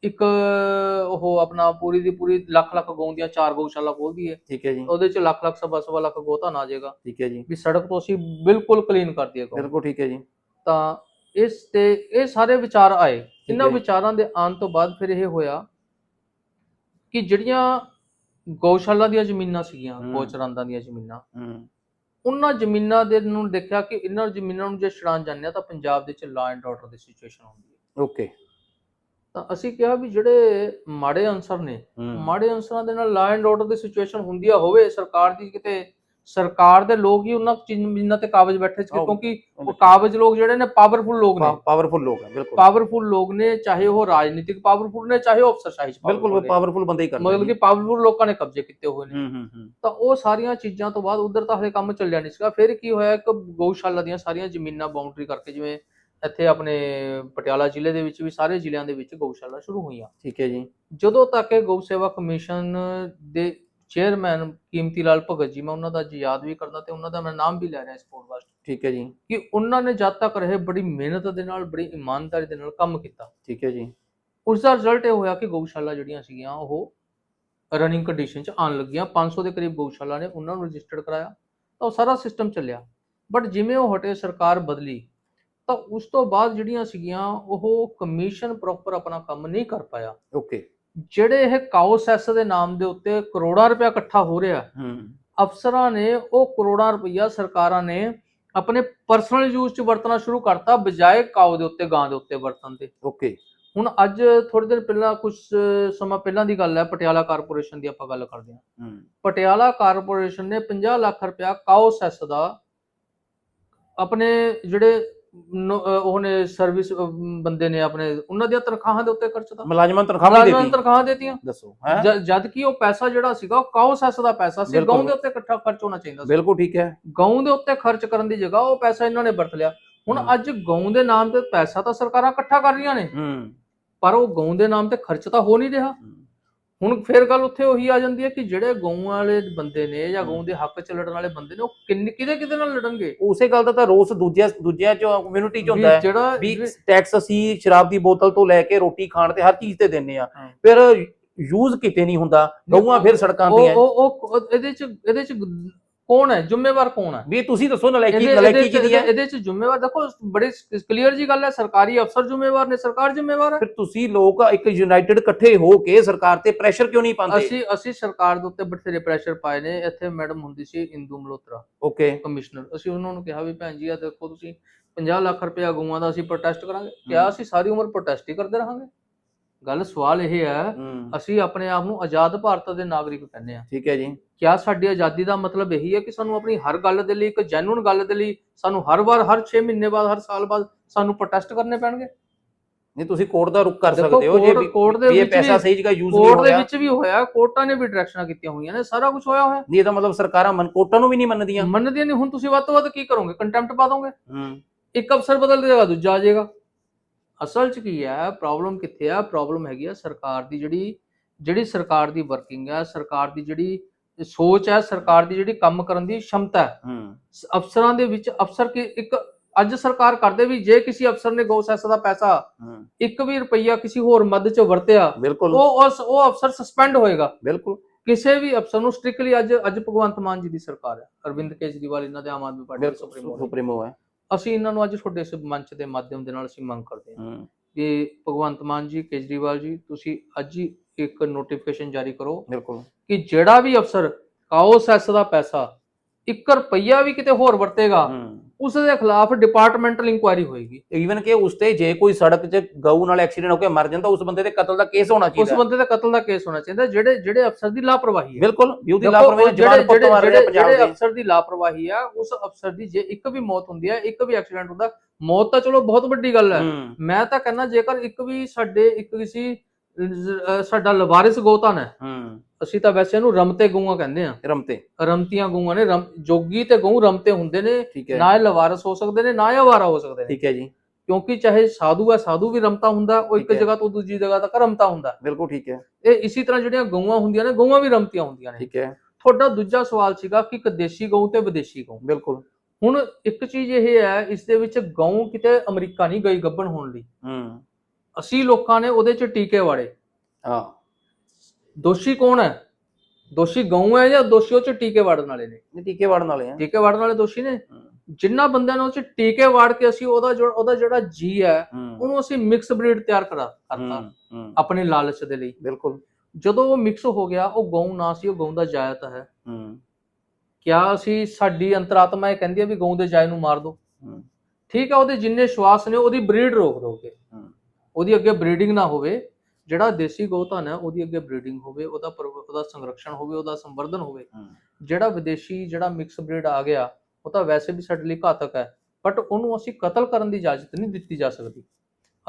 ਇੱਕ ਉਹ ਆਪਣਾ ਪੂਰੀ ਦੀ ਪੂਰੀ ਲੱਖ ਲੱਖ ਗਊ ਦੀਆਂ ਚਾਰ ਗਊਸ਼ਾਲਾ ਖੋਲ ਦਈਏ ਠੀਕ ਹੈ ਜੀ। ਉਹਦੇ ਚ ਲੱਖ ਲੱਖ ਸਵਾ ਸਵਾ ਲੱਖ ਗੋਤਾ ਨਾ ਜਾਏਗਾ ਠੀਕ ਹੈ ਜੀ। ਵੀ ਸੜਕ ਤੋਂ ਅਸੀਂ ਬਿਲਕੁਲ ਕਲੀਨ ਕਰ ਦਈਏ ਬਿਲਕੁਲ ਠੀਕ ਹੈ ਜੀ। ਤਾਂ ਇਸ ਤੇ ਇਹ ਸਾਰੇ ਵਿਚਾਰ ਆਏ। ਇਹਨਾਂ। ਵਿਚਾਰਾਂ ਦੇ ਆਉਣ ਤੋਂ ਬਾਅਦ ਫਿਰ ਇਹ ਹੋਇਆ ਕਿ ਜਿਹੜੀਆਂ ਗਊਸ਼ਾਲਾ ਦੀਆਂ ਜ਼ਮੀਨਾਂ ਸੀਗੀਆਂ। ਗੋਚਰਾਂਦਾਂ ਦੀਆਂ ਜ਼ਮੀਨਾਂ। ਹੂੰ। ਉਹਨਾਂ ਜ਼ਮੀਨਾਂ ਦੇ ਨੂੰ ਦੇਖਿਆ ਕਿ ਇਹਨਾਂ ਜ਼ਮੀਨਾਂ ਨੂੰ ਜੇ ਛਡਾਉਣ ਜਾਂਦੇ ਹਾਂ ਤਾਂ ਪੰਜਾਬ ਦੇ ਵਿੱਚ law and order the situation ਹੁੰਦੀ ਹੈ। ਓਕੇ ਤਾਂ ਅਸੀਂ ਕਿਹਾ ਵੀ ਜਿਹੜੇ ਮਾੜੇ ਅਨਸਰ ਨੇ ਹੂੰ। ਮਾੜੇ ਅਨਸਰਾਂ ਦੇ ਨਾਲ law and order the situation ਹੁੰਦੀ ਆ ਹੋਵੇ ਸਰਕਾਰ ਦੀ ਕਿਤੇ ਸਰਕਾਰ ਦੇ ਲੋਕ ਹੀ ਉਹਨਾਂ ਜ਼ਮੀਨਾਂ ਤੇ ਕਾਬਜ ਬੈਠੇ ਸੀ। ਕਿਉਂਕਿ ਉਹ ਕਾਬਜ ਲੋਕ ਜਿਹੜੇ ਨੇ ਪਾਵਰਫੁਲ ਲੋਕ ਨੇ। ਪਾਵਰਫੁਲ ਲੋਕ ਹੈ ਬਿਲਕੁਲ। ਪਾਵਰਫੁਲ ਲੋਕ ਨੇ ਚਾਹੇ ਉਹ ਰਾਜਨੀਤਿਕ ਪਾਵਰਫੁਲ ਨੇ ਚਾਹੇ ਉਹ ਅਫਸਰਸ਼ਾਹੀ ਬਿਲਕੁਲ ਨੇ। ਪਾਵਰਫੁਲ ਬੰਦੇ ਹੀ ਕਰਦੇ ਮਤਲਬ ਕਿ ਪਾਵਰਫੁਲ ਲੋਕਾਂ ਨੇ ਕਬਜ਼ੇ ਕੀਤੇ ਹੋਏ ਨੇ। ਹੂੰ ਹੂੰ ਹੂੰ। ਤਾਂ ਉਹ ਸਾਰੀਆਂ ਚੀਜ਼ਾਂ ਤੋਂ ਬਾਅਦ ਉਧਰ ਤਾਂ ਹਲੇ ਕੰਮ ਚੱਲਿਆ ਨਹੀਂ ਸੀਗਾ। ਫਿਰ ਕੀ ਹੋਇਆ ਇੱਕ ਗਊਸ਼ਾਲਾ ਦੀਆਂ ਸਾਰੀਆਂ ਜ਼ਮੀਨਾਂ ਬਾਉਂਡਰੀ ਕਰਕੇ ਜਿਵੇਂ ਇੱਥੇ ਆਪਣੇ ਪਟਿਆਲਾ ਜ਼ਿਲ੍ਹੇ ਦੇ ਵਿੱਚ ਵੀ ਸਾਰੇ ਜ਼ਿਲ੍ਹਿਆਂ ਦੇ ਵਿੱਚ ਗਊਸ਼ਾਲਾ ਸ਼ੁਰੂ ਹੋਈਆਂ। ਠੀਕ ਹੈ ਜੀ। ਜਦੋਂ ਤੱਕ ਇਹ ਗਊ ਸੇਵਾ ਕਮਿਸ਼ਨ ਦੇ ਚੇਅਰਮੈਨ ਕੀਮਤੀ ਲਾਲ ਭਗਤ ਜੀ ਮੈਂ ਉਹਨਾਂ ਦਾ ਅੱਜ ਯਾਦ ਵੀ ਕਰਦਾ ਤੇ ਉਹਨਾਂ ਦਾ ਮੈਂ ਨਾਮ ਵੀ ਲੈ ਰਿਹਾ ਇਸ ਪੋਡਕਾਸਟ ਠੀਕ ਹੈ ਜੀ। ਕਿ ਉਹਨਾਂ ਨੇ ਜਦ ਤੱਕ ਰਹੇ ਬੜੀ ਮਿਹਨਤ ਦੇ ਨਾਲ ਬੜੀ ਇਮਾਨਦਾਰੀ ਦੇ ਨਾਲ ਕੰਮ ਕੀਤਾ। ਠੀਕ ਹੈ ਜੀ। ਉਸ ਦਾ ਰਿਜ਼ਲਟ ਇਹ ਹੋਇਆ ਕਿ ਗਊਸ਼ਾਲਾ ਜਿਹੜੀਆਂ ਸੀਗੀਆਂ ਉਹ ਰਨਿੰਗ ਕੰਡੀਸ਼ਨ 'ਚ ਆਉਣ ਲੱਗੀਆਂ। 500 ਦੇ ਕਰੀਬ ਗਊਸ਼ਾਲਾ ਨੇ ਉਹਨਾਂ ਨੂੰ ਰਜਿਸਟਰਡ ਕਰਾਇਆ ਤਾਂ ਉਹ ਸਾਰਾ ਸਿਸਟਮ ਚੱਲਿਆ। ਬਟ ਜਿਵੇਂ ਉਹ ਹਟੇ ਸਰਕਾਰ ਬਦਲੀ ਤਾਂ ਉਸ ਤੋਂ ਬਾਅਦ ਜਿਹੜੀਆਂ ਸੀਗੀਆਂ ਉਹ ਕਮਿਸ਼ਨ ਪ੍ਰੋਪਰ ਆਪਣਾ ਕੰਮ ਨਹੀਂ ਕਰ ਪਾਇਆ। ਓਕੇ ਜਿਹੜੇ ਇਹ ਕਾਓ ਸੈਸ ਦੇ ਨਾਮ ਦੇ ਉੱਤੇ ਕਰੋੜਾਂ ਰੁਪਇਆ ਇਕੱਠਾ ਹੋ ਰਿਹਾ ਅਫਸਰਾਂ ਨੇ ਉਹ ਕਰੋੜਾਂ ਰੁਪਈਆ ਸਰਕਾਰਾਂ ਨੇ ਆਪਣੇ ਪਰਸਨਲ ਯੂਜ਼ 'ਚ ਵਰਤਣਾ ਸ਼ੁਰੂ ਕਰਤਾ ਬਜਾਏ ਕਾਓ ਦੇ ਉੱਤੇ ਗਾਂ ਦੇ ਉੱਤੇ ਵਰਤਣ ਦੇ। ਓਕੇ। ਹੁਣ ਅੱਜ ਥੋੜੇ ਦਿਨ ਪਹਿਲਾਂ ਕੁਝ ਸਮਾਂ ਪਹਿਲਾਂ ਦੀ ਗੱਲ ਹੈ ਪਟਿਆਲਾ ਕਾਰਪੋਰੇਸ਼ਨ ਦੀ ਆਪਾਂ ਗੱਲ ਕਰਦੇ ਹਾਂ। ਪਟਿਆਲਾ ਕਾਰਪੋਰੇਸ਼ਨ ਨੇ 50 ਲੱਖ ਰੁਪਇਆ ਕਾਓ ਸੈਸ ਦਾ ਆਪਣੇ ਜਿਹੜੇ ਉਹਨੇ ਸਰਵਿਸ ਬੰਦੇ ਨੇ ਆਪਣੇ ਉਹਨਾਂ ਦੀਆਂ ਤਨਖਾਹਾਂ ਦੇ ਉੱਤੇ ਮੁਲਾਜ਼ਮਾਂ ਨੂੰ ਤਨਖਾਹਾਂ ਨੂੰ ਦੇਤੀ। ਤਨਖਾਹਾਂ ਦੇਤੀਆਂ। ਦੱਸੋ ਹੈ? ਜਦ ਕਿ ਉਹ ਪੈਸਾ ਜਿਹੜਾ ਸੀਗਾ ਉਹ ਕਾਉ ਸੈਸ ਦਾ ਪੈਸਾ ਸੀ। ਗਊ ਦੇ ਉੱਤੇ ਇਕੱਠਾ ਖਰਚ ਹੋਣਾ ਚਾਹੀਦਾ ਸੀ। ਬਿਲਕੁਲ ਠੀਕ ਹੈ। ਗਊ ਦੇ ਉੱਤੇ ਖਰਚ ਕਰਨ ਦੀ ਜਗ੍ਹਾ ਉਹ ਪੈਸਾ ਇਹਨਾਂ ਨੇ ਵਰਤ ਲਿਆ। ਹੁਣ। ਅੱਜ ਗਊ ਦੇ ਨਾਮ ਤੇ ਪੈਸਾ ਤਾਂ ਸਰਕਾਰਾਂ ਇਕੱਠਾ ਕਰ ਰਹੀਆਂ ਨੇ। ਹੂੰ। ਪਰ ਉਹ ਗਊ ਦੇ ਨਾਮ ਤੇ ਖਰਚ ਤਾਂ ਹੋ ਨਹੀਂ ਰਿਹਾ। ਹੁਣ ਫਿਰ ਗੱਲ ਉੱਥੇ ਉਹੀ ਆ ਜਾਂਦੀ ਹੈ ਕਿ ਜਿਹੜੇ ਗਊ ਵਾਲੇ ਬੰਦੇ ਨੇ ਜਾਂ ਗਊ ਦੇ ਹੱਕ ਚ ਲੜਨ ਵਾਲੇ ਬੰਦੇ ਨੇ ਉਹ ਕਿੰਨੇ ਕਿਹਦੇ ਕਿਹਦੇ ਨਾਲ ਲੜਨਗੇ? ਉਸੇ ਗੱਲ ਦਾ ਤਾਂ ਰੋਸ ਦੂਜਿਆਂ ਦੂਜਿਆਂ ਚ ਕਮਿਊਨਿਟੀ ਚ ਹੁੰਦਾ ਹੈ ਵੀ ਟੈਕਸ ਅਸੀਂ ਸ਼ਰਾਬ ਦੀ ਬੋਤਲ ਤੋਂ ਲੈ ਕੇ ਰੋਟੀ ਖਾਣ ਤੇ ਹਰ ਚੀਜ਼ ਤੇ ਦਿੰਨੇ ਆ। ਫਿਰ ਯੂਜ਼ ਕਿਤੇ ਨਹੀਂ ਹੁੰਦਾ ਗਊਆਂ ਫਿਰ ਸੜਕਾਂ ਤੇ ਉਹ ਉਹ ਇਹਦੇ ਚ ਇਹਦੇ ਚ ਕੌਣ ਹੈ? ਜ਼ਿੰਮੇਵਾਰ ਕੌਣ ਹੈ? ਵੀ ਤੁਸੀਂ ਦੱਸੋ ਨਲਾਇਕੀ ਇਹਦੇ ਨਲਾਇਕੀ ਇਹਦੇ ਚ- ਕਿਹਦੀ ਹੈ? ਇਹਦੇ ਚ ਜ਼ਿੰਮੇਵਾਰ ਦੇਖੋ ਬੜੀ ਕਲੀਅਰ ਜੀ ਗੱਲ ਹੈ ਸਰਕਾਰੀ ਅਫਸਰ ਜ਼ਿੰਮੇਵਾਰ ਨੇ ਸਰਕਾਰ ਜ਼ਿੰਮੇਵਾਰ ਹੈ। ਫਿਰ ਤੁਸੀਂ ਲੋਕ ਇੱਕ ਯੂਨਾਈਟਿਡ ਇਕੱਠੇ ਹੋ ਕੇ ਸਰਕਾਰ ਤੇ ਪ੍ਰੈਸ਼ਰ ਕਿਉਂ ਨਹੀਂ ਪਾਉਂਦੇ? ਅਸੀਂ ਅਸੀਂ ਸਰਕਾਰ ਦੇ ਉੱਤੇ ਬਥੇਰੇ ਪ੍ਰੈਸ਼ਰ ਪਾਏ ਨੇ। ਇੱਥੇ ਮੈਡਮ ਹੁੰਦੀ ਸੀ ਇੰਦੂ ਮਲਹੋਤਰਾ। Okay commissioner. ਅਸੀਂ ਉਹਨਾਂ ਨੂੰ ਕਿਹਾ ਵੀ ਭੈਣ ਜੀ ਆ ਦੇਖੋ ਤੁਸੀਂ 50 ਲੱਖ ਰੁਪਇਆ ਗਊਆਂ ਦਾ ਅਸੀਂ ਪ੍ਰੋਟੈਸਟ ਕਰਾਂਗੇ। ਕਿਹਾ ਅਸੀਂ ਸਾਰੀ ਉਮਰ ਪ੍ਰੋਟੈਸਟ ਹੀ ਕਰਦੇ ਰਹਾਂਗੇ। ਗੱਲ ਸਵਾਲ ਇਹ ਹੈ ਹੂੰ। ਅਸੀਂ ਆਪਣੇ ਆਪ ਨੂੰ ਆਜ਼ਾਦ ਭਾਰਤ ਦੇ ਨਾਗਰਿਕ ਕਹਿੰਦੇ ਆ ਠੀਕ ਹੈ ਜੀ। ਕਿਆ ਸਾਡੀ ਆਜ਼ਾਦੀ ਦਾ ਮਤਲਬ ਇਹੀ ਹੈ ਕਿ ਸਾਨੂੰ ਆਪਣੀ ਹਰ ਗੱਲ ਦੇ ਲਈ ਇੱਕ ਜੈਨੂਨ ਗੱਲ ਦੇ ਲਈ ਸਾਨੂੰ ਹਰ ਵਾਰ ਹਰ 6 ਮਹੀਨੇ ਬਾਅਦ ਹਰ ਸਾਲ ਬਾਅਦ ਸਾਨੂੰ ਪ੍ਰੋਟੈਸਟ ਕਰਨੇ ਪੈਣਗੇ? ਨਹੀਂ ਤੁਸੀਂ ਕੋਰਟ ਦਾ ਰੁਕ ਕਰ ਦੇਖੋ, ਸਕਦੇ ਹੋ ਜੇ ਕੋਰਟ- ਵੀ- ਕੋਰਟ ਦੇ ਵੀ ਇਹ ਵਿੱਚ ਪੈਸਾ ਵੀ- ਸਹੀ ਜਗ੍ਹਾ ਯੂਜ਼ ਨਹੀਂ ਕੋਰਟ ਦੇ ਵਿੱਚ ਵੀ ਹੋਇਆ ਕੋਰਟਾਂ ਨੇ ਵੀ ਡਾਇਰੈਕਸ਼ਨਾਂ ਕੀਤੀਆਂ ਹੋਈਆਂ ਨੇ ਸਾਰਾ ਕੁਝ ਹੋਇਆ ਹੋਇਆ। ਨਹੀਂ ਇਹਦਾ ਮਤਲਬ ਸਰਕਾਰਾਂ ਮਨ ਕੋਰਟਾਂ ਨੂੰ ਵੀ ਨਹੀਂ ਮੰਨਦੀਆਂ। ਮੰਨਦੀਆਂ ਨਹੀਂ ਹੁਣ ਤੁਸੀਂ ਵੱਧ ਤੋਂ ਵੱਧ ਕੀ ਕਰੋਗੇ? ਕੰਟੈਂਪਟ ਪਾ ਦੋਗੇ? ਹੂੰ। ਇੱਕ ਅਫਸਰ ਬਦਲ ਦੇਗਾ ਦੂਜਾ ਆ ਜਾਏਗਾ। ਅਸਲ 'ਚ ਕੀ ਹੈ ਪ੍ਰੋਬਲਮ ਕਿੱਥੇ ਆ? ਪ੍ਰੋਬਲਮ ਹੈਗੀ ਆ ਸਰਕਾਰ ਦੀ ਜਿਹੜੀ ਜਿਹੜੀ ਸਰਕਾਰ ਦੀ ਵਰਕਿੰਗ ਹੈ ਸਰਕਾਰ ਦੀ ਜਿਹੜੀ ਸੋਚ ਹੈ ਸਰਕਾਰ ਦੀ ਜਿਹੜੀ ਕੰਮ ਕਰਨ ਦੀ ਸ਼ਮਤਾ ਹੈ। ਅਫਸਰਾਂ ਦੇ ਵਿੱਚ ਅਫਸਰ ਕੀ ਇੱਕ ਅੱਜ ਸਰਕਾਰ ਕਰਦੇ ਵੀ ਜੇ ਕਿਸੇ ਅਫਸਰ ਨੇ ਗੋ ਸੈਸ ਦਾ ਪੈਸਾ ਹੂੰ। ਇੱਕ ਵੀ ਰੁਪਈਆ ਕਿਸੇ ਹੋਰ ਮਦ 'ਚ ਵਰਤਿਆ ਉਹ ਉਸ ਉਹ ਅਫਸਰ ਸਸਪੈਂਡ ਹੋਏਗਾ। ਬਿਲਕੁਲ। ਕਿਸੇ ਵੀ ਅਫਸਰ ਨੂੰ ਸਟ੍ਰਿਕਟਲੀ ਅੱਜ ਅੱਜ ਭਗਵੰਤ ਮਾਨ ਜੀ ਦੀ ਸਰਕਾਰ ਹੈ। ਅਰਵਿੰਦ ਕੇਜਰੀਵਾਲ ਇਹਨਾਂ ਦੇ ਆਮ ਆਦਮੀ ਪਾਰਟੀ ਦੇ। ਸੁਪਰੀਮੋ ਹੈ। ਅਸੀਂ ਇਹਨਾਂ ਨੂੰ ਅੱਜ ਤੁਹਾਡੇ ਇਸ ਮੰਚ ਦੇ ਮਾਧਿਅਮ ਦੇ ਨਾਲ ਅਸੀਂ ਮੰਗ ਕਰਦੇ ਹਾਂ ਹੂੰ। ਕਿ ਭਗਵੰਤ ਮਾਨ ਜੀ ਕੇਜਰੀਵਾਲ ਜੀ ਤੁਸੀਂ ਅੱਜ ਹੀ ਇੱਕ ਨੋਟੀਫਿਕੇਸ਼ਨ ਜਾਰੀ ਕਰੋ ਬਿਲਕੁਲ। ਕਿ ਜਿਹੜਾ ਵੀ ਅਫਸਰ ਕਾਓ ਸੈਸ ਦਾ ਪੈਸਾ 1 ਰੁਪਈਆ ਵੀ ਕਿਤੇ ਹੋਰ ਵਰਤੇਗਾ ਉਸ ਦੇ ਖਿਲਾਫ ਡਿਪਾਰਟਮੈਂਟਲ ਇਨਕੁਆਇਰੀ ਹੋਏਗੀ। ਈਵਨ ਕਿ ਉਸ ਤੇ ਜੇ ਕੋਈ ਸੜਕ 'ਚ ਗਊ ਨਾਲ ਐਕਸੀਡੈਂਟ ਹੋ ਕੇ ਮਰ ਜਾਂਦਾ ਉਸ ਬੰਦੇ ਤੇ ਕਤਲ ਦਾ ਕੇਸ ਹੋਣਾ ਉਸ ਚਾਹੀਦਾ ਬੰਦੇ ਦਾ ਕਤਲ ਦਾ ਕੇਸ ਹੋਣਾ ਚਾਹੀਦਾ ਜਿਹੜੇ ਜਿਹੜੇ ਅਫਸਰ ਦੀ ਲਾਪਰਵਾਹੀ ਹੈ। ਬਿਲਕੁਲ ਉਹਦੀ ਲਾਪਰਵਾਹੀ ਜਿਹੜੇ ਜਿਹੜੇ ਜਿਹੜੇ ਅਫਸਰ ਦੀ ਲਾਪਰਵਾਹੀ ਆ ਉਸ ਅਫਸਰ ਦੀ ਜੇ ਇੱਕ ਵੀ ਮੌਤ ਹੁੰਦੀ ਹੈ ਇੱਕ ਵੀ ਐਕਸੀਡੈਂਟ ਹੁੰਦਾ ਮੌਤ ਤਾਂ ਚਲੋ ਬਹੁਤ ਵੱਡੀ ਗੱਲ ਹੈ। ਮੈਂ ਤਾਂ ਕਹਿੰਦਾ ਜੇਕਰ ਇੱਕ ਵੀ ਸਾਡੇ ਇੱਕ ਕਿਸੇ ਸਾਡਾ ਲਵਾਰਿਸ ਗੋਤਨ ਹੂੰ। ਅਸੀਂ ਤਾਂ ਵੈਸੇ ਇਹਨੂੰ ਰਮਤੇ ਗਊਆਂ ਕਹਿੰਦੇ ਆ ਰਮਤੇ। ਰਮਤੀਆਂ ਗਊਆਂ ਨੇ ਰਮ ਜੋਗੀ ਤੇ ਗਊ ਰਮਤੇ ਹੁੰਦੇ ਨੇ। ਠੀਕ ਹੈ। ਨਾ ਇਹ ਲਵਾਰਸ ਹੋ ਸਕਦੇ ਨੇ ਨਾ ਇਹ ਅਵਾਰਾ ਹੋ ਸਕਦੇ ਨੇ। ਠੀਕ ਹੈ ਜੀ। ਕਿਉਂਕਿ ਚਾਹੇ ਸਾਧੂ ਹੈ ਸਾਧੂ ਵੀ ਰਮਤਾ ਹੁੰਦਾ ਉਹ ਇੱਕ ਠੀਕ ਹੈ। ਜਗ੍ਹਾ ਤੋਂ ਦੂਜੀ ਜਗ੍ਹਾ ਤੱਕ ਰਮਤਾ ਹੁੰਦਾ। ਬਿਲਕੁਲ ਠੀਕ ਹੈ। ਇਹ ਇਸੇ ਤਰ੍ਹਾਂ ਜਿਹੜੀਆਂ ਗਊਆਂ ਹੁੰਦੀਆਂ ਨੇ ਗਊਆਂ ਵੀ ਰਮਤੀਆਂ ਹੁੰਦੀਆਂ ਨੇ। ਠੀਕ ਹੈ। ਤੁਹਾਡਾ ਦੂਜਾ ਸਵਾਲ ਸੀਗਾ ਕਿ ਇੱਕ ਦੇਸੀ ਗਊ ਤੇ ਵਿਦੇਸ਼ੀ ਗਊ। ਬਿਲਕੁਲ। ਹੁਣ ਇੱਕ ਚੀਜ਼ ਇਹ ਹੈ ਇਸ ਦੇ ਵਿੱਚ ਗਊ ਕਿਤੇ ਅਮਰੀਕਾ ਨਹੀਂ ਗਈ ਗੱਭਣ ਹੋਣ ਲਈ। ਹੂੰ। ਅਸੀਂ ਲੋਕਾਂ ਨੇ ਉਹਦੇ 'ਚ ਟੀਕੇ ਵਾੜੇ। ਹਾਂ। ਦੋਸ਼ੀ ਕੌਣ ਹੈ? ਦੋਸ਼ੀ ਗਊ ਹੈ ਜਾਂ ਦੋਸ਼ੀ ਉਹ 'ਚ ਟੀਕੇ ਵਾੜਨ ਵਾਲੇ ਨੇ? ਇਹ ਟੀਕੇ ਵੜਨ ਵਾਲੇ ਆ। ਟੀਕੇ ਵਾੜਨ ਵਾਲੇ ਦੋਸ਼ੀ ਨੇ? ਹੂੰ। ਜਿਨ੍ਹਾਂ ਬੰਦਿਆਂ ਨੇ ਉਹ 'ਚ ਟੀਕੇ ਵਾੜ ਕੇ ਅਸੀਂ ਉਹਦਾ ਉਹਦਾ ਜਿਹੜਾ ਜੀ ਹੈ ਉਹਨੂੰ ਅਸੀਂ ਮਿਕਸ ਬਰੀਡ ਤਿਆਰ ਕਰਾ ਕਰਤਾ। ਆਪਣੇ ਲਾਲਚ ਦੇ ਲਈ। ਬਿਲਕੁਲ। ਜਦੋਂ ਉਹ ਮਿਕਸ ਹੋ ਗਿਆ ਉਹ ਗਊ ਨਾ ਸੀ ਉਹ ਗਊ ਦਾ ਜਾਇਤ ਹੈ। ਹੂੰ। ਕਿਆ ਅਸੀਂ ਸਾਡੀ ਅੰਤਰਾਤਮਾ ਇਹ ਕਹਿੰਦੀ ਹੈ ਵੀ ਗਊ ਦੇ ਜਾਇ ਨੂੰ ਮਾਰ ਦਿਓ ਹੂੰ। ਠੀਕ ਹੈ ਉਹਦੇ ਜਿੰਨੇ ਸ਼ਵਾਸ ਨੇ ਉਹਦੀ ਬਰੀਡ ਰੋਕ ਦੋਗੇ। ਉਹਦੀ ਅੱਗੇ ਬਰੀਡਿੰਗ ਨਾ ਹੋਵੇ। ਜਿਹੜਾ ਦੇਸੀ ਗਊਧਨ ਹੈ ਉਹਦੀ ਅੱਗੇ ਬਰੀਡਿੰਗ ਹੋਵੇ ਉਹਦਾ ਪਰ- ਉਹਦਾ ਸੰਰਕਸ਼ਣ ਹੋਵੇ ਉਹਦਾ ਸੰਵਰਧਨ ਹੋਵੇ। ਜਿਹੜਾ ਵਿਦੇਸ਼ੀ ਜਿਹੜਾ ਮਿਕਸ ਬਰੀਡ ਆ ਗਿਆ ਉਹ ਤਾਂ ਵੈਸੇ ਵੀ ਸਾਡੇ ਲਈ ਘਾਤਕ ਹੈ ਬਟ ਉਹਨੂੰ ਅਸੀਂ ਕਤਲ ਕਰਨ ਦੀ ਇਜਾਜ਼ਤ ਨਹੀਂ ਦਿੱਤੀ ਜਾ ਸਕਦੀ।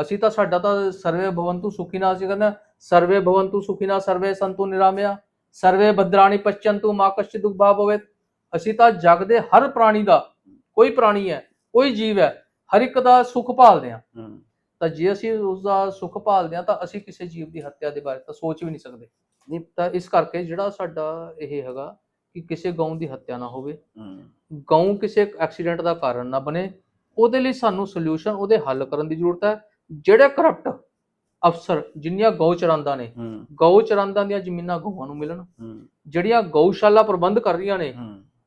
ਅਸੀਂ ਤਾਂ ਸਾਡਾ ਤਾਂ ਸਰਵੇ ਭਵੰਤੂ ਸੁਖੀਨਾ ਅਸੀਂ ਕਹਿੰਦੇ ਹਾਂ, ਸਰਵੇ ਭਵੰਤੂ ਸੁਖੀਨਾ ਸਰਵੇ ਸੰਤੂ ਨਿਰਾਮਿਆ ਸਰਵੇ ਭਦਰਾਣੀ ਪਚੰਤੂ ਮਾ ਕਸ਼ਚਿ ਦੁਖ ਭਾਵ ਹੋਵੇ। ਅਸੀਂ ਤਾਂ ਜਗ ਦੇ ਹਰ ਪ੍ਰਾਣੀ ਦਾ ਕੋਈ ਪ੍ਰਾਣੀ ਹੈ ਕੋਈ ਜੀਵ ਹੈ ਹਰ ਇੱਕ ਦਾ ਸੁਖ ਭਾਲਦੇ ਹਾਂ। ਹੂੰ। ਤਾਂ ਜੇ ਅਸੀਂ ਉਸ ਦਾ ਸੁਖ ਭਾਲਦੇ ਹਾਂ ਤਾਂ ਅਸੀਂ ਕਿਸੇ ਜੀਵ ਦੀ ਹੱਤਿਆ ਦੇ ਬਾਰੇ ਤਾਂ ਸੋਚ ਵੀ ਨਹੀਂ ਸਕਦੇ। ਨਹੀਂ ਤਾਂ ਇਸ ਕਰਕੇ ਜਿਹੜਾ ਸਾਡਾ ਇਹ ਹੈਗਾ ਕਿ ਕਿਸੇ ਗਊ ਦੀ ਹੱਤਿਆ ਨਾ ਹੋਵੇ ਗਊ ਕਿਸੇ ਐਕਸੀਡੈਂਟ ਦਾ ਕਾਰਨ ਨਾ ਬਣੇ ਉਹਦੇ ਲਈ ਸਾਨੂੰ ਸੋਲੂਸ਼ਨ ਉਹਦੇ ਹੱਲ ਕਰਨ ਦੀ ਜ਼ਰੂਰਤ ਹੈ। ਜਿਹੜੇ ਕਰਪਟ ਅਫਸਰ ਜਿੰਨੀਆਂ ਗਊ ਚਰਾਂਦਾ ਨੇ ਗਊ ਚਰਾਂਦਾ ਦੀਆਂ ਜ਼ਮੀਨਾਂ ਗਊਆਂ ਨੂੰ ਮਿਲਣ। ਜਿਹੜੀਆਂ ਗਊਸ਼ਾਲਾ ਪ੍ਰਬੰਧ ਕਰ ਰਹੀਆਂ ਨੇ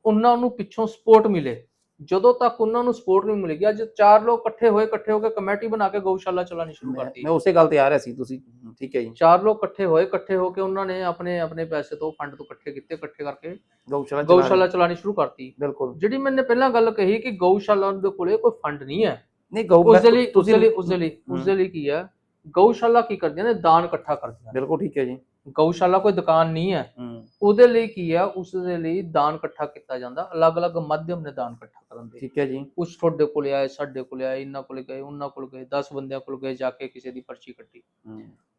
ਉਹਨਾਂ ਨੂੰ ਪਿੱਛੋਂ ਸਪੋਰਟ ਮਿਲੇ। ਜਦੋਂ ਤੱਕ ਉਹਨਾਂ ਨੂੰ ਸਪੋਰਟ ਨਹੀਂ ਮਿਲੇਗੀ ਅੱਜ ਚਾਰ ਲੋਕ ਇਕੱਠੇ ਹੋਏ ਇਕੱਠੇ ਹੋ ਕੇ ਕਮੇਟੀ ਬਣਾ ਕੇ ਗਊਸ਼ਾਲਾ ਚਲਾਣੀ ਸ਼ੁਰੂ ਕਰਤੀ। ਮੈਂ ਉਸੇ ਗੱਲ ਤੇ ਆ ਰਿਹਾ ਸੀ ਤੁਸੀਂ ਠੀਕ ਹੈ ਜੀ। ਚਾਰ ਲੋਕ ਇਕੱਠੇ ਹੋਏ ਇਕੱਠੇ ਹੋ ਕੇ ਉਹਨਾਂ ਨੇ ਆਪਣੇ ਆਪਣੇ ਪੈਸੇ ਤੋਂ ਫੰਡ ਤੋਂ ਇਕੱਠੇ ਕੀਤੇ ਇਕੱਠੇ ਕਰਕੇ ਗਊਸ਼ਾਲਾ ਗਊਸ਼ਾਲਾ। ਚਲਾਣੀ ਸ਼ੁਰੂ ਕਰਤੀ। ਬਿਲਕੁਲ। ਜਿਹੜੀ ਮੈंने ਪਹਿਲਾਂ ਗੱਲ ਕਹੀ ਕਿ ਗਊਸ਼ਾਲਾ ਦੇ ਕੋਲੇ ਕੋਈ ਫੰਡ ਨਹੀਂ ਹੈ। ਨਹੀਂ ਗਊ ਉਸ ਦੇ ਲਈ ਉਸ ਦੇ ਲਈ ਉਸ ਦੇ ਲਈ ਉਸ ਦੇ ਲਈ ਕੀ ਹੈ? ਗਊਸ਼ਾਲਾ ਕੀ ਕਰਦੀਆਂ ਨੇ? ਦਾਨ ਇਕੱਠਾ ਕਰਦੀਆਂ ਨੇ। ਬਿਲਕੁਲ ਠੀਕ ਹੈ ਜੀ। ਗਊਸ਼ਾਲਾ ਕੋਈ ਦੁਕਾਨ ਨਹੀਂ ਹੈ। ਉਹਦੇ ਲਈ ਕੀ ਹੈ? ਉਸ ਦੇ ਲਈ ਦਾਨ ਇਕੱਠਾ ਕੀਤਾ ਜਾਂਦਾ। ਅਲੱਗ-ਅਲੱਗ ਮਾਧਿਅਮ ਨੇ ਦਾਨ ਇਕੱਠਾ ਕਰਨ ਦੇ। ਠੀਕ ਹੈ ਜੀ। ਕੁਛ ਤੁਹਾਡੇ ਕੋਲ ਆਏ ਸਾਡੇ ਕੋਲ ਆਏ ਇਹਨਾਂ ਕੋਲ ਗਏ ਉਹਨਾਂ ਕੋਲ ਗਏ 10 ਬੰਦਿਆਂ ਕੋਲ ਗਏ ਜਾ ਕੇ ਕਿਸੇ ਦੀ ਪਰਚੀ ਕੱਟੀ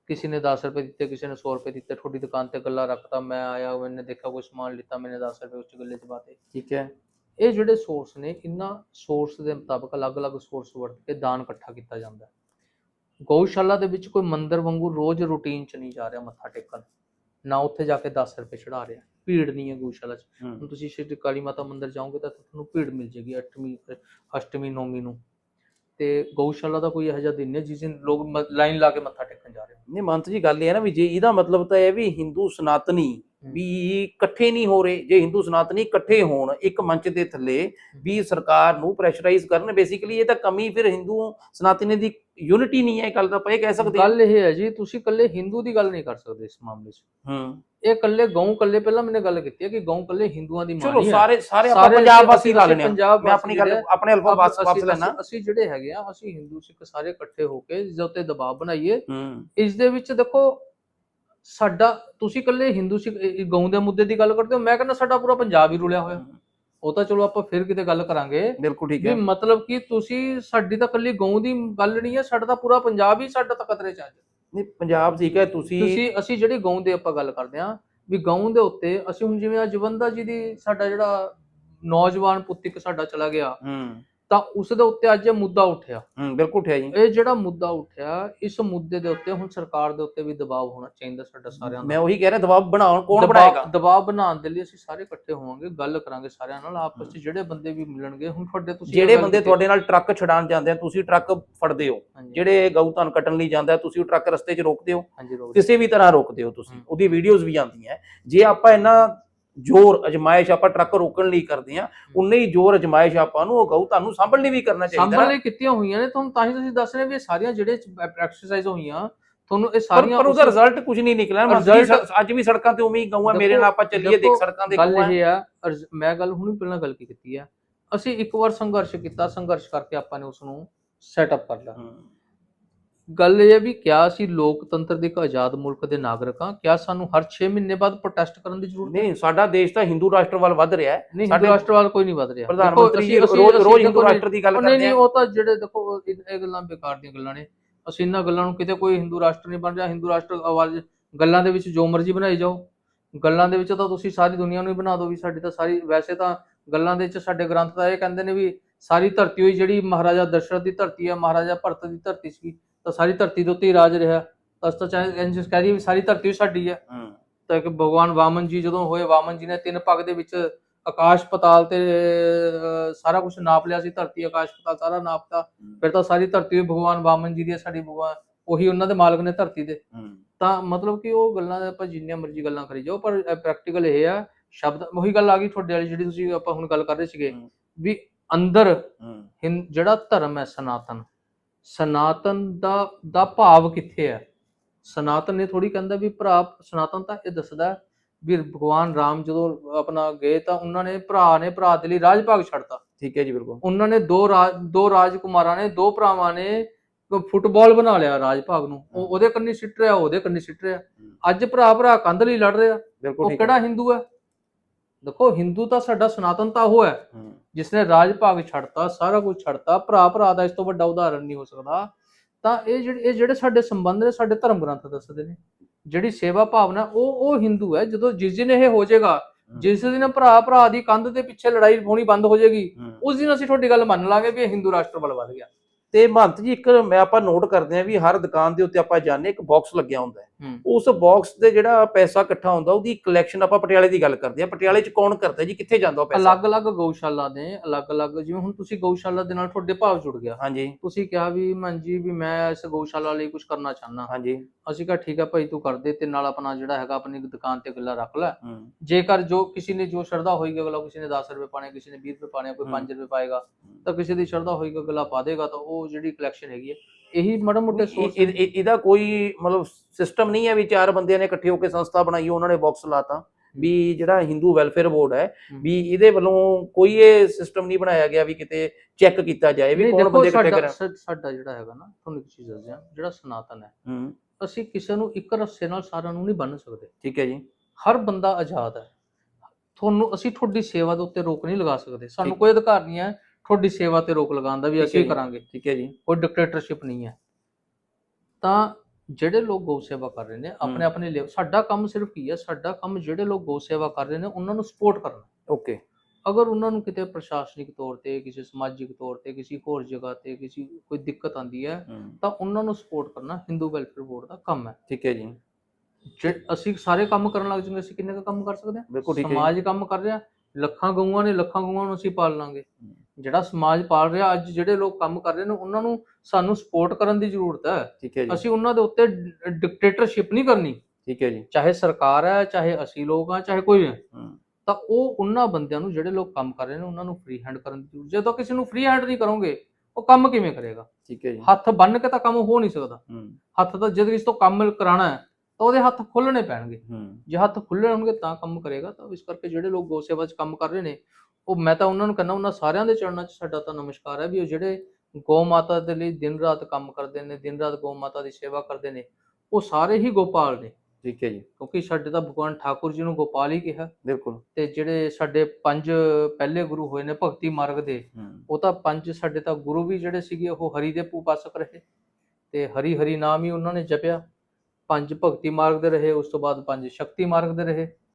ਕਿਸੇ ਨੇ 10 ਰੁਪਏ ਦਿੱਤੇ ਕਿਸੇ ਨੇ 100 ਰੁਪਏ ਦਿੱਤੇ ਤੁਹਾਡੀ ਦੁਕਾਨ ਤੇ ਗੱਲਾਂ ਰੱਖਤਾ ਮੈਂ ਆਇਆ ਮੈਨੇ ਦੇਖਿਆ ਕੋਈ ਸਮਾਨ ਲਿੱਤਾ ਮੈਨੇ 10 ਰੁਪਏ ਉਸ ਗੱਲੇ 'ਚ ਪਾਤੇ। ਠੀਕ ਹੈ। ਇਹ ਜਿਹੜੇ ਸੋਰਸ ਨੇ ਇਹਨਾਂ ਸੋਰਸ ਦੇ ਮੁਤਾਬਕ ਅਲੱਗ-ਅਲੱਗ ਸੋਰਸ ਵਰਤ ਕੇ ਦਾਨ ਇਕੱਠਾ ਕੀਤਾ ਜਾਂਦਾ। ਹੈ ਗਊਸ਼ਾਲਾ ਦੇ ਵਿੱਚ ਕੋਈ ਮੰਦਿਰ ਵਾਂਗੂ ਰੋਜ਼ ਰੂਟੀਨ ਚ ਨਹੀਂ ਜਾ ਰਿਹਾ ਮੱਥਾ ਟੇਕਣ। ਨਾ ਉੱਥੇ ਜਾ ਕੇ 10 ਰੁਪਏ ਚੜਾ ਰਿਹਾ। ਭੀੜ ਨਹੀਂ ਹੈ ਗਊਸ਼ਾਲਾ 'ਚ। ਹੁਣ ਤੁਸੀਂ ਸ਼੍ਰੀ ਕਾਲੀ ਮਾਤਾ ਮੰਦਿਰ ਜਾਓਗੇ ਤਾਂ ਤੁਹਾਨੂੰ ਭੀੜ ਮਿਲ ਜੇਗੀ ਅਸ਼ਟਮੀ ਅਸ਼ਟਮੀ ਨੌਮੀ ਨੂੰ। ਤੇ ਗਊਸ਼ਾਲਾ ਦਾ ਕੋਈ ਇਹੋ ਜਿਹਾ ਦਿਨ ਨਹੀਂ ਹੈ ਜਿਸ ਦਿਨ ਲੋਕ ਲਾਈਨ ਲਾ ਕੇ ਮੱਥਾ ਟੇਕਣ ਜਾ ਰਹੇ ਨਹੀਂ ਮੰਤ ਜੀ ਗੱਲ ਇਹ ਹੈ ਨਾ ਵੀ ਜੇ ਇਹਦਾ ਮਤਲਬ ਤਾਂ ਇਹ ਵੀ ਹਿੰਦੂ ਸਨਾਤਨੀ ਵੀ ਇਕੱਠੇ ਨਹੀਂ ਹੋ ਰਹੇ ਜੇ ਹਿੰਦੂ ਸਨਾਤਨੀ ਇਕੱਠੇ ਹੋਣ ਇੱਕ ਮੰਚ ਦੇ ਥੱਲੇ ਵੀ ਸਰਕਾਰ ਨੂੰ ਪ੍ਰੈਸ਼ਰਾਈਜ਼ ਕਰਨ ਬੇਸਿਕਲੀ ਇਹ ਤਾਂ ਕਮੀ ਫਿਰ ਹਿੰਦੂ ਸਨਾਤਨੀ ਦੀ ਯੂਨਿਟੀ ਨਹੀਂ ਹੈ ਇਹ ਗੱਲ ਤਾਂ ਆਪਾਂ ਇਹ ਕਹਿ ਸਕਦੇ ਗੱਲ ਇਹ ਹੈ ਜੀ ਤੁਸੀਂ ਇਕੱਲੇ ਹਿੰਦੂ ਦੀ ਗੱਲ ਨਹੀਂ ਕਰ ਸਕਦੇ ਇਸ ਮਾਮਲੇ 'ਚ। ਹੂੰ। ਇਹ ਇਕੱਲੇ ਗਊ ਇਕੱਲੇ ਪਹਿਲਾਂ ਮੈਨੇ ਗੱਲ ਕੀਤੀ ਹੈ ਕਿ ਗਊ ਇਕੱਲੇ ਹਿੰਦੂਆਂ ਦੀ ਮਾਂ ਚਲੋ ਨਹੀਂ ਹੈ। ਸਾਰੇ ਸਾਰੇ ਆਪਾਂ ਪੰਜਾਬ ਵਾਸੀ ਲਾ ਲੈਣੇ ਮੈਂ ਆਪਣੀ ਗੱਲ ਆਪਣੇ ਅਲਫਾ ਵਾਪਸ ਲੈਣਾ ਅਸੀਂ- ਜਿਹੜੇ ਹੈਗੇ ਆ ਅਸੀਂ ਹਿੰਦੂ ਸਿੱਖ ਸਾਰੇ ਇਕੱਠੇ ਹੋ ਕੇ ਉੱਤੇ ਦਬਾਅ ਬਣਾਈਏ। ਇਸ ਦੇ ਵਿੱਚ ਦੇਖੋ ਸਾਡਾ ਤੁਸੀਂ ਇਕੱਲੇ ਹਿੰਦੂ ਸਿੱਖ ਇਹ- ਗਊ ਦੇ ਮੁੱਦੇ ਦੀ ਗੱਲ ਕਰਦੇ ਹੋ? ਮੈਂ ਕਹਿੰਦਾ ਸਾਡਾ ਪੂਰਾ ਪੰਜਾਬ ਹੀ ਰੁਲਿਆ ਹੋਇਆ। ਉਹ ਤਾਂ ਚਲੋ ਆਪਾਂ ਫਿਰ ਕਿਤੇ ਗੱਲ ਕਰਾਂਗੇ। ਬਿਲਕੁਲ ਠੀਕ ਵੀ ਹੈ। ਮਤਲਬ ਕਿ ਤੁਸੀਂ ਸਾਡੀ ਤਾਂ ਇਕੱਲੀ ਗਊ ਦੀ ਗੱਲ ਨਹੀਂ ਹੈ ਸਾਡਾ ਤਾਂ ਪੂਰਾ ਪੰਜਾਬ ਹੀ ਸਾਡਾ ਤਾਂ ਖਤਰੇ ਚ ਆ ਜਾਏ ਨਹੀਂ ਪੰਜਾਬ ਠੀਕ ਹੈ ਤੁਸੀਂ ਤੁਸੀਂ ਅਸੀਂ ਜਿਹੜੀ ਗਊ ਦੇ ਆਪਾਂ ਗੱਲ ਕਰਦੇ ਹਾਂ ਵੀ ਗਊ ਦੇ ਉੱਤੇ ਅਸੀਂ ਹੁਣ ਜਿਵੇਂ ਆ ਜਵੰਦਾ ਜੀ ਦੀ ਸਾਡਾ ਜਿਹੜਾ ਨੌਜਵਾਨ ਪੁੱਤ ਇੱਕ ਸਾਡਾ ਚਲਾ ਗਿਆ। ਹੂੰ। ਤਾਂ ਉਸ ਦੇ ਉੱਤੇ ਅੱਜ ਇਹ ਮੁੱਦਾ ਉੱਠਿਆ। ਹੂੰ ਬਿਲਕੁਲ ਹੈ ਜੀ। ਇਹ ਜਿਹੜਾ ਮੁੱਦਾ ਉੱਠਿਆ ਇਸ ਮੁੱਦੇ ਦੇ ਉੱਤੇ ਹੁਣ ਸਰਕਾਰ ਦੇ ਉੱਤੇ ਵੀ ਦਬਾਅ ਹੋਣਾ ਚਾਹੀਦਾ ਸਾਡਾ ਸਾਰਿਆਂ ਦਾ। ਮੈਂ ਉਹੀ ਕਹਿ ਰਿਹਾ ਦਬਾਅ ਬਣਾਉਣ ਕੌਣ ਬਣਾਏਗਾ? ਦਬਾਅ ਬਣਾਉਣ ਦੇ ਲਈ ਅਸੀਂ ਸਾਰੇ ਇਕੱਠੇ ਹੋਵਾਂਗੇ ਗੱਲ ਕਰਾਂਗੇ ਸਾਰਿਆਂ ਨਾਲ। ਆਪਸ ਵਿੱਚ ਜਿਹੜੇ ਬੰਦੇ ਵੀ ਮਿਲਣਗੇ ਹੁਣ ਤੁਹਾਡੇ ਤੁਸੀਂ ਜਿਹੜੇ ਬੰਦੇ ਤੁਹਾਡੇ ਨਾਲ ਟਰੱਕ ਛਡਾਣ ਜਾਂਦੇ ਆ ਤੁਸੀਂ ਟਰੱਕ ਫੜਦੇ ਹੋ। ਜਿਹੜੇ ਗਊ ਧਨ ਕੱਟਣ ਲਈ ਜਾਂਦਾ ਤੁਸੀਂ ਉਹ ਟਰੱਕ ਰਸਤੇ 'ਚ ਰੋਕਦੇ ਹੋ। ਕਿਸੇ ਵੀ ਤਰ੍ਹਾਂ ਰੋਕਦੇ ਹੋ ਤੁਸੀਂ। ਉਹਦੀ ਵੀਡੀਓਜ਼ ਵੀ ਆਉਂਦੀਆਂ। ਜੇ ਆਪਾਂ ਇਹਨਾਂ ਜ਼ੋਰ ਅਜਮਾਇਸ਼ ਆਪਾਂ ਟਰੱਕ ਰੋਕਣ ਲਈ ਕਰਦੇ ਆ ਉਨੇ ਹੀ ਜ਼ੋਰ ਅਜਮਾਇਸ਼ ਆਪਾਂ ਨੂੰ ਉਹ ਗਊ ਤੁਹਾਨੂੰ ਸਾਂਭਣ ਲਈ ਵੀ ਕਰਨਾ ਚਾਹੀਦਾ। ਸੰਭਲ ਲਈ ਕੀਤੀਆਂ ਹੋਈਆਂ ਨੇ ਤੁਹਾਨੂੰ ਤਾਂ ਹੀ ਤੁਸੀਂ ਦੱਸ ਰਹੇ ਵੀ ਇਹ ਸਾਰੀਆਂ ਜਿਹੜੇ ਐਕਸਰਸਾਈਜ਼ ਹੋਈਆਂ ਤੁਹਾਨੂੰ ਇਹ ਸਾਰੀਆਂ ਪਰ ਉਹਦਾ ਰਿਜ਼ਲਟ ਕੁਝ ਨਹੀਂ ਨਿਕਲਿਆ। ਅੱਜ ਵੀ ਸੜਕਾਂ ਤੇ ਉਵੇਂ ਹੀ ਗਊਆਂ ਮੇਰੇ ਨਾਲ ਆਪਾਂ ਚੱਲੀਏ ਦੇਖ ਸੜਕਾਂ ਦੇ ਗੱਲ ਇਹ ਆ ਮੈਂ ਗੱਲ ਹੁਣੀ ਪਹਿਲਾਂ ਗੱਲ ਕੀ ਕੀਤੀ ਆ। ਅਸੀਂ ਇੱਕ ਵਾਰ ਸੰਘਰਸ਼ ਕੀਤਾ ਸੰਘਰਸ਼ ਕਰਕੇ ਆਪਾਂ ਨੇ ਉਸ ਨੂੰ ਸੈਟਅਪ ਕਰ ਲਿਆ। ਗੱਲ ਇਹ ਹੈ ਵੀ ਕਿਆ ਅਸੀਂ ਲੋਕਤੰਤਰ ਦੇ ਇੱਕ ਆਜ਼ਾਦ ਮੁਲਕ ਦੇ ਨਾਗਰਿਕ ਹਾਂ ਕਿਆ ਸਾਨੂੰ ਹਰ 6 ਮਹੀਨੇ ਬਾਅਦ ਪ੍ਰੋਟੈਸਟ ਕਰਨ ਦੀ ਜ਼ਰੂਰਤ ਨਹੀਂ ਸਾਡਾ ਦੇਸ਼ ਤਾਂ ਹਿੰਦੂ ਰਾਸ਼ਟਰ ਵੱਲ ਵੱਧ ਰਿਹਾ ਹੈ। ਨਹੀਂ ਸਾਡੇ ਰਾਸ਼ਟਰਵਾਦ ਕੋਈ ਨਹੀਂ ਵਧ ਰਿਹਾ। ਪ੍ਰਧਾਨ ਮੰਤਰੀ ਜੀ ਰੋਜ਼ ਰੋਜ਼ ਹਿੰਦੂ ਰਾਸ਼ਟਰ ਦੀ ਗੱਲ ਨਹੀਂ ਕਰਦੇ ਨਹੀਂ ਆ ਉਹ ਤਾਂ ਜਿਹੜੇ ਦੇਖੋ ਇਹ ਇਹ ਗੱਲਾਂ ਬੇਕਾਰ ਦੀਆਂ ਗੱਲਾਂ ਨੇ। ਅਸੀਂ ਇਹਨਾਂ ਗੱਲਾਂ ਨੂੰ ਕਿਤੇ ਕੋਈ ਹਿੰਦੂ ਰਾਸ਼ਟਰ ਨਹੀਂ ਬਣ ਰਿਹਾ। ਹਿੰਦੂ ਰਾਸ਼ਟਰ ਆਵਾਜ਼ ਗੱਲਾਂ ਦੇ ਵਿੱਚ ਜੋ ਮਰਜ਼ੀ ਬਣਾਈ ਜਾਓ। ਗੱਲਾਂ ਦੇ ਵਿੱਚ ਤਾਂ ਤੁਸੀਂ ਸਾਰੀ ਦੁਨੀਆ ਨੂੰ ਹੀ ਬਣਾ ਦਿਓ ਵੀ ਸਾਡੀ ਤਾਂ ਸਾਰੀ ਵੈਸੇ ਤਾਂ ਗੱਲਾਂ ਦੇ ਵਿੱਚ ਸਾਡੇ ਗ੍ਰੰਥ ਤਾਂ ਇਹ ਕਹਿੰਦੇ ਨੇ ਵੀ ਸਾਰੀ ਧਰਤੀ ਹੋਈ ਜਿਹੜੀ ਮਹਾਰਾਜਾ ਦਸ਼ਰਥ ਦੀ ਧਰਤੀ ਹੈ ਮਹਾਰਾਜਾ ਭਰਤ ਦੀ ਧਰਤੀ ਸੀ ਤਾਂ ਸਾਰੀ ਧਰਤੀ ਦੇ ਉੱਤੇ ਹੀ ਰਾਜ ਰਿਹਾ। ਤਾਂ ਅਸੀਂ ਤਾਂ ਚਾਹੇ ਇੰਜ ਕਹਿ ਦਈਏ ਵੀ ਸਾਰੀ ਧਰਤੀ ਸਾਡੀ ਹੈ ਹਮ, ਤਾਂ ਕਿ ਭਗਵਾਨ ਵਾਮਨ ਜੀ ਜਦੋਂ ਹੋਏ ਵਾਮਨ ਜੀ ਨੇ ਤਿੰਨ ਪੱਗ ਦੇ ਵਿੱਚ ਆਕਾਸ਼ ਪਤਾਲ ਤੇ ਸਾਰਾ ਕੁਝ ਨਾਪ ਲਿਆ ਸੀ ਧਰਤੀ ਆਕਾਸ਼ ਪਤਾਲ ਸਾਰਾ ਨਾਪਤਾ। ਫਿਰ ਤਾਂ ਸਾਰੀ ਧਰਤੀ ਵੀ ਭਗਵਾਨ ਵਾਮਨ ਜੀ ਦੀ ਹੈ ਸਾਡੀ ਭਗਵਾਨ ਉਹੀ ਉਹਨਾਂ ਦੇ ਮਾਲਕ ਨੇ ਧਰਤੀ ਦੇ। ਤਾਂ ਮਤਲਬ ਕਿ ਉਹ ਗੱਲਾਂ ਆਪਾਂ ਜਿੰਨੀਆਂ ਮਰਜ਼ੀ ਗੱਲਾਂ ਕਰੀ ਜਾਓ ਪਰ ਪ੍ਰੈਕਟੀਕਲ ਇਹ ਆ ਸ਼ਬਦ ਉਹੀ ਗੱਲ ਆ ਗਈ ਤੁਹਾਡੇ ਵਾਲੀ ਜਿਹੜੀ ਤੁਸੀਂ ਆਪਾਂ ਹੁਣ ਗੱਲ ਕਰ ਰਹੇ ਸੀਗੇ। ਵੀ ਅੰਦਰ ਜਿਹੜਾ ਧਰਮ ਹੈ ਸਨਾਤਨ ਸਨਾਤਨ ਦਾ ਦਾ ਭਾਵ ਕਿੱਥੇ ਹੈ? ਸਨਾਤਨ ਨੇ ਥੋੜੀ ਕਹਿੰਦਾ ਵੀ ਭਰਾ ਸਨਾਤਨ ਤਾਂ ਇਹ ਦੱਸਦਾ ਵੀ ਭਗਵਾਨ ਰਾਮ ਜਦੋਂ ਆਪਣਾ ਗਏ ਤਾਂ ਉਹਨਾਂ ਨੇ ਭਰਾ ਨੇ ਭਰਾ ਦੇ ਲਈ ਰਾਜ ਭਾਗ ਛੱਡਤਾ। ਠੀਕ ਹੈ ਜੀ ਬਿਲਕੁਲ। ਉਹਨਾਂ ਨੇ ਦੋ ਰਾਜ ਦੋ ਰਾਜਕੁਮਾਰਾਂ ਨੇ ਦੋ ਭਰਾਵਾਂ ਨੇ ਫੁੱਟਬਾਲ ਬਣਾ ਲਿਆ ਰਾਜ ਭਾਗ ਨੂੰ। ਉਹ ਉਹਦੇ ਕੰਨੀ ਸਿੱਟ ਰਿਹਾ ਉਹਦੇ ਕੰਨੀ ਸਿੱਟ ਰਿਹਾ। ਅੱਜ ਭਰਾ ਭਰਾ ਕੰਧ ਲਈ ਲੜ ਰਿਹਾ। ਬਿਲਕੁਲ ਉਹ ਕਿਹੜਾ ਹਿੰਦੂ ਹੈ? ਦੇਖੋ ਹਿੰਦੂ ਤਾਂ ਸਾਡਾ ਸਨਾਤਨ ਤਾਂ ਉਹ ਹੈ। ਹਮ, ਜਿਸਨੇ ਰਾਜ ਭਾਗ ਛੱਡਤਾ ਸਾਰਾ ਕੁਝ ਛੱਡਤਾ ਭਰਾ ਭਰਾ ਦਾ ਇਸ ਤੋਂ ਵੱਡਾ ਉਦਾਹਰਣ ਨਹੀਂ ਹੋ ਸਕਦਾ। ਤਾਂ ਇਹ ਜਿਹੜੇ ਇਹ ਜਿਹੜੇ ਸਾਡੇ ਸੰਬੰਧ ਨੇ ਸਾਡੇ ਧਰਮ ਗ੍ਰੰਥ ਦੱਸਦੇ ਨੇ। ਜਿਹੜੀ ਸੇਵਾ ਭਾਵਨਾ ਉਹ ਉਹ ਹਿੰਦੂ ਹੈ। ਜਦੋਂ ਜਿਸ ਦਿਨ ਇਹ ਹੋ ਜਾਏਗਾ ਜਿਸ ਦਿਨ ਭਰਾ ਭਰਾ ਦੀ ਕੰਧ ਦੇ ਪਿੱਛੇ ਲੜਾਈ ਹੋਣੀ ਬੰਦ ਹੋ ਜਾਏਗੀ। ਉਸ ਦਿਨ ਅਸੀਂ ਤੁਹਾਡੀ ਗੱਲ ਮੰਨ ਲਾਂਗੇ ਵੀ ਇਹ ਹਿੰਦੂ ਰਾਸ਼ਟਰ ਵੱਲ ਵੱਧ ਗਿਆ। ਤੇ ਮਹੰਤ ਜੀ ਇੱਕ ਮੈਂ ਆਪਾਂ ਨੋਟ ਕਰਦੇ ਆ ਵੀ ਹਰ ਦੁਕਾਨ ਦੇ ਉੱਤੇ ਆਪਾਂ ਜਾਣੇ ਇੱਕ ਬਾਕਸ ਲੱਗਿਆ ਹੁੰਦਾ ਹੂੰ। ਉਸ ਬਾਕਸ ਦੇ ਜਿਹੜਾ ਪੈਸਾ ਇਕੱਠਾ ਹੁੰਦਾ ਉਹਦੀ ਕਲੈਕਸ਼ਨ ਆਪਾਂ ਪਟਿਆਲੇ ਦੀ ਗੱਲ ਕਰਦੇ ਆ ਪਟਿਆਲੇ 'ਚ ਕੌਣ ਕਰਦਾ ਜੀ? ਕਿੱਥੇ ਜਾਂਦਾ ਉਹ ਪੈਸਾ? ਅਲੱਗ-ਅਲੱਗ ਗਊਸ਼ਾਲਾ ਨੇ ਅਲੱਗ-ਅਲੱਗ ਜਿਵੇਂ ਹੁਣ ਤੁਸੀਂ ਗਊਸ਼ਾਲਾ ਦੇ ਨਾਲ ਤੁਹਾਡੇ ਭਾਵ ਜੁੜ ਗਿਆ। ਹਾਂਜੀ। ਤੁਸੀਂ ਕਿਹਾ ਵੀ ਮਨ ਜੀ ਵੀ ਮੈਂ ਇਸ ਗਊਸ਼ਾਲਾ ਲਈ ਕੁਝ ਕਰਨਾ ਚਾਹਨਾ ਹਾਂਜੀ। ਅਸੀਂ ਕਿਹਾ ਠੀਕ ਹੈ ਭਾਈ ਤੂੰ ਕਰ ਦੇ ਤੇ ਨਾਲ ਆਪਣਾ ਜਿਹੜਾ ਹੈਗਾ ਆਪਣੀ ਦੁਕਾਨ ਤੇ ਗੱਲਾਂ ਰੱਖ ਲੈ। ਜੇਕਰ ਜੋ ਕਿਸੇ ਨੇ ਜੋ ਸ਼ਰਧਾ ਹੋਏਗੀ ਅਗਲਾ ਕਿਸੇ ਨੇ 10 ਰੁਪਏ ਪਾਣੇ ਕਿਸੇ ਨੇ 20 ਰੁਪਏ ਪਾਣੇ ਕੋਈ ਹਮ। 5 ਰੁਪਏ ਪਾਏਗਾ ਤਾਂ ਕਿਸੇ ਦੀ ਸ਼ਰਧਾ ਹੋਏਗੀ ਅਗਲਾ ਪਾ ਦੇਗਾ ਤਾਂ ਉਹ ਜਿਹੜੀ ਕਲੈਕਸ਼ਨ ਹੈਗੀ ਹੈ ਇਹੀ ਮਾੜਾ ਮੋਟੇ ਇਹ- ਇਹ- ਇਹਦਾ ਕੋਈ ਮਤਲਬ ਸਿਸਟਮ ਨਹੀਂ ਹੈ ਵੀ ਚਾਰ ਬੰਦਿਆਂ ਨੇ ਇਕੱਠੇ ਹੋ ਕੇ ਸੰਸਥਾ ਬਣਾਈ ਉਹਨਾਂ ਨੇ ਬਾਕਸ ਲਾਤਾ ਵੀ ਜਿਹੜਾ ਹਿੰਦੂ ਵੈਲਫੇਅਰ ਬੋਰਡ ਹੈ ਹਮ। ਵੀ ਇਹਦੇ ਵੱਲੋਂ ਕੋਈ ਇਹ ਸਿਸਟਮ ਨਹੀਂ ਬਣਾਇਆ ਗਿਆ ਵੀ ਕਿਤੇ ਚੈੱਕ ਕੀਤਾ ਜਾਏ ਵੀ ਨਹੀਂ ਕੌਣ ਦੇਖੋ ਬੰਦੇ ਇਕੱਠੇ ਸਾਡਾ ਕਰਨ ਸਾ- ਸਾਡਾ ਜਿਹੜਾ ਹੈਗਾ ਨਾ ਤੁਹਾਨੂੰ ਇੱਕ ਚੀਜ਼ ਦੱਸਦੇ ਆ ਜਿਹੜਾ ਸਨਾਤਨ ਹੈ ਹੂੰ। ਅਸੀਂ ਕਿਸੇ ਨੂੰ ਇੱਕ ਰੱਸੇ ਨਾਲ ਸਾਰਿਆਂ ਨੂੰ ਨਹੀਂ ਬੰਨ੍ਹ ਸਕਦੇ। ਠੀਕ ਹੈ ਜੀ। ਹਰ ਬੰਦਾ ਆਜ਼ਾਦ ਹੈ। ਤੁਹਾਨੂੰ ਅਸੀਂ ਤੁਹਾਡੀ ਸੇਵਾ ਦੇ ਉੱਤੇ ਰੋਕ ਨਹੀਂ ਲਗਾ ਸਕਦੇ। ਸਾਨੂੰ ਠੀਕ। ਕੋਈ ਅਧਿਕਾਰ ਨਹੀਂ ਹੈ ਤੁਹਾਡੀ ਸੇਵਾ ਤੇ ਰੋਕ ਲਗਾਉਣ ਦਾ ਵੀ ਅਸੀਂ। ਕਰਾਂਗੇ। ਠੀਕ ਹੈ ਜੀ। ਕੋਈ ਡਿਕਟੇਟਰਸ਼ਿਪ ਨਹੀਂ ਹੈ। ਤਾਂ ਜਿਹੜੇ ਲੋਕ ਗਊ ਸੇਵਾ ਕਰ ਰਹੇ ਨੇ ਆਪਣੇ। ਆਪਣੇ ਲਈ ਸਾਡਾ ਕੰਮ ਸਿਰਫ ਕੀ ਹੈ? ਸਾਡਾ ਕੰਮ ਜਿਹੜੇ ਲੋਕ ਗਊ ਸੇਵਾ ਕਰ ਰਹੇ ਨੇ ਉਹਨਾਂ ਨੂੰ ਸਪੋਰਟ ਕਰਨਾ। ਓਕੇ। ਅਗਰ ਉਹਨਾਂ ਨੂੰ ਕਿਤੇ ਪ੍ਰਸ਼ਾਸਨਿਕ ਤੌਰ ਤੇ ਕਿਸੇ ਸਮਾਜਿਕ ਤੌਰ ਤੇ ਕਿਸੇ ਹੋਰ ਜਗ੍ਹਾ ਤੇ ਕਿਸੇ ਕੋਈ ਦਿੱਕਤ ਆਂਦੀ ਹੈ ਤਾਂ ਉਹਨਾਂ ਨੂੰ ਸਪੋਰਟ ਕਰਨਾ ਹਿੰਦੂ ਵੈਲਫੇਅਰ ਬੋਰਡ ਦਾ ਕੰਮ ਹੈ। ਠੀਕ ਹੈ ਜੀ। ਜੇ ਅਸੀਂ ਸਾਰੇ ਕੰਮ ਕਰਨ ਲੱਗ ਜਾਵਾਂਗੇ ਅਸੀਂ ਕਿੰਨੇ ਕੰਮ ਕਰ ਸਕਦੇ ਹਾਂ। ਸਮਾਜ ਕੰਮ ਕਰ ਰਿਹਾ ਲੱਖਾਂ ਗਊਆਂ ਨੇ ਲੱਖਾਂ ਗਊਆਂ ਨੂੰ ਅਸੀਂ ਪਾਲ ਲਾਂਗੇ। ਜਿਹੜਾ ਸਮਾਜ ਪਾਲ ਰਿਹਾ ਅੱਜ ਜਿਹੜੇ ਲੋਕ ਕੰਮ ਕਰ ਰਹੇ ਨੇ ਉਹਨਾਂ ਨੂੰ ਸਾਨੂੰ ਸਪੋਰਟ ਕਰਨ ਦੀ ਜ਼ਰੂਰਤ ਹੈ। ਠੀਕ ਹੈ ਜੀ। ਅਸੀਂ ਉਹਨਾਂ ਦੇ ਉੱਤੇ ਡਿਕਟੇਟਰਸ਼ਿਪ ਨਹੀਂ ਕਰਨੀ। ਠੀਕ ਹੈ ਜੀ। ਚਾਹੇ ਸਰਕਾਰ ਹੈ ਚਾਹੇ ਅਸੀਂ ਲੋਕ ਹਾਂ ਚਾਹੇ ਕੋਈ ਹੈ। ਤਾਂ ਉਹ ਉਹਨਾਂ ਬੰਦਿਆਂ ਨੂੰ ਜਿਹੜੇ ਲੋਕ ਕੰਮ ਕਰ ਰਹੇ ਨੇ ਉਹਨਾਂ ਨੂੰ ਫ੍ਰੀ ਹੈਂਡ ਕਰਨ ਦੀ ਜ਼ਰੂਰਤ ਜਦੋਂ ਕਿਸੇ ਨੂੰ ਫ੍ਰੀ ਹੈਂਡ ਨਹੀਂ ਕਰੋਗੇ ਉਹ ਕੰਮ ਕਿਵੇਂ ਕਰੇਗਾ? ਠੀਕ ਹੈ ਜੀ। ਹੱਥ ਬੰਨ ਕੇ ਤਾਂ ਕੰਮ ਹੋ ਨਹੀਂ ਸਕਦਾ। ਹੱਥ ਤਾਂ ਜਦ ਕਿਸੇ ਤੋਂ ਕੰਮ ਕਰਾਣਾ ਹੈ ਤਾਂ ਉਹਦੇ ਹੱਥ ਖੁੱਲਣੇ ਪੈਣਗੇ। ਜੇ ਹੱਥ ਖੁੱਲੇ ਹੋਣਗੇ ਤਾਂ ਕੰਮ ਕਰੇਗਾ। ਤਾਂ ਇਸ ਕਰਕੇ ਜਿਹੜੇ ਲੋਕ ਗੋ ਸੇਵਾ 'ਚ ਕੰਮ ਕਰ ਰਹੇ ਨੇ ਉਹ ਮੈਂ ਤਾਂ ਉਹਨਾਂ ਨੂੰ ਕਹਿੰਦਾ ਉਹਨਾਂ ਸਾਰਿਆਂ ਦੇ ਚਰਨਾਂ 'ਚ ਸਾਡਾ ਤਾਂ ਨਮਸਕਾਰ ਹੈ ਵੀ ਉਹ ਜਿਹੜੇ ਗੋ ਮਾਤਾ ਦੇ ਲਈ ਦਿਨ ਰਾਤ ਕੰਮ ਕਰਦੇ ਨੇ ਦਿਨ ਰਾਤ ਗੋ ਮਾਤਾ ਦੀ ਸੇਵਾ ਕਰਦੇ ਨੇ ਉਹ ਸਾਰੇ ਹੀ ਗੋਪਾਲ ਨੇ। ਠੀਕ ਹੈ ਜੀ। ਕਿਉਂਕਿ ਸਾਡੇ ਤਾਂ ਭਗਵਾਨ ਠਾਕੁਰ ਜੀ ਨੂੰ ਗੋਪਾਲ ਹੀ ਕਿਹਾ। ਬਿਲਕੁਲ। ਤੇ ਜਿਹੜੇ ਸਾਡੇ ਪੰਜ ਪਹਿਲੇ ਗੁਰੂ ਹੋਏ ਨੇ ਭਗਤੀ ਮਾਰਗ ਦੇ ਉਹ ਤਾਂ ਪੰਜ ਸਾਡੇ ਤਾਂ ਗੁਰੂ ਵੀ ਜਿਹੜੇ ਸੀਗੇ ਉਹ ਹਰੀ ਦੇ ਉਪਾਸਕ ਰਹੇ। ਤੇ ਹਰੀ ਹਰੀ ਨਾਮ ਹੀ ਉਹਨਾਂ ਨੇ ਜਪਿਆ। ਪੰਜ ਭਗਤੀ ਮਾਰਗ ਦੇ ਰਹੇ ਉਸ ਤੋਂ ਬਾਅਦ ਪੰਜ ਸ਼ਕਤੀ ਮਾਰਗ ਦੇ ਰਹੇ।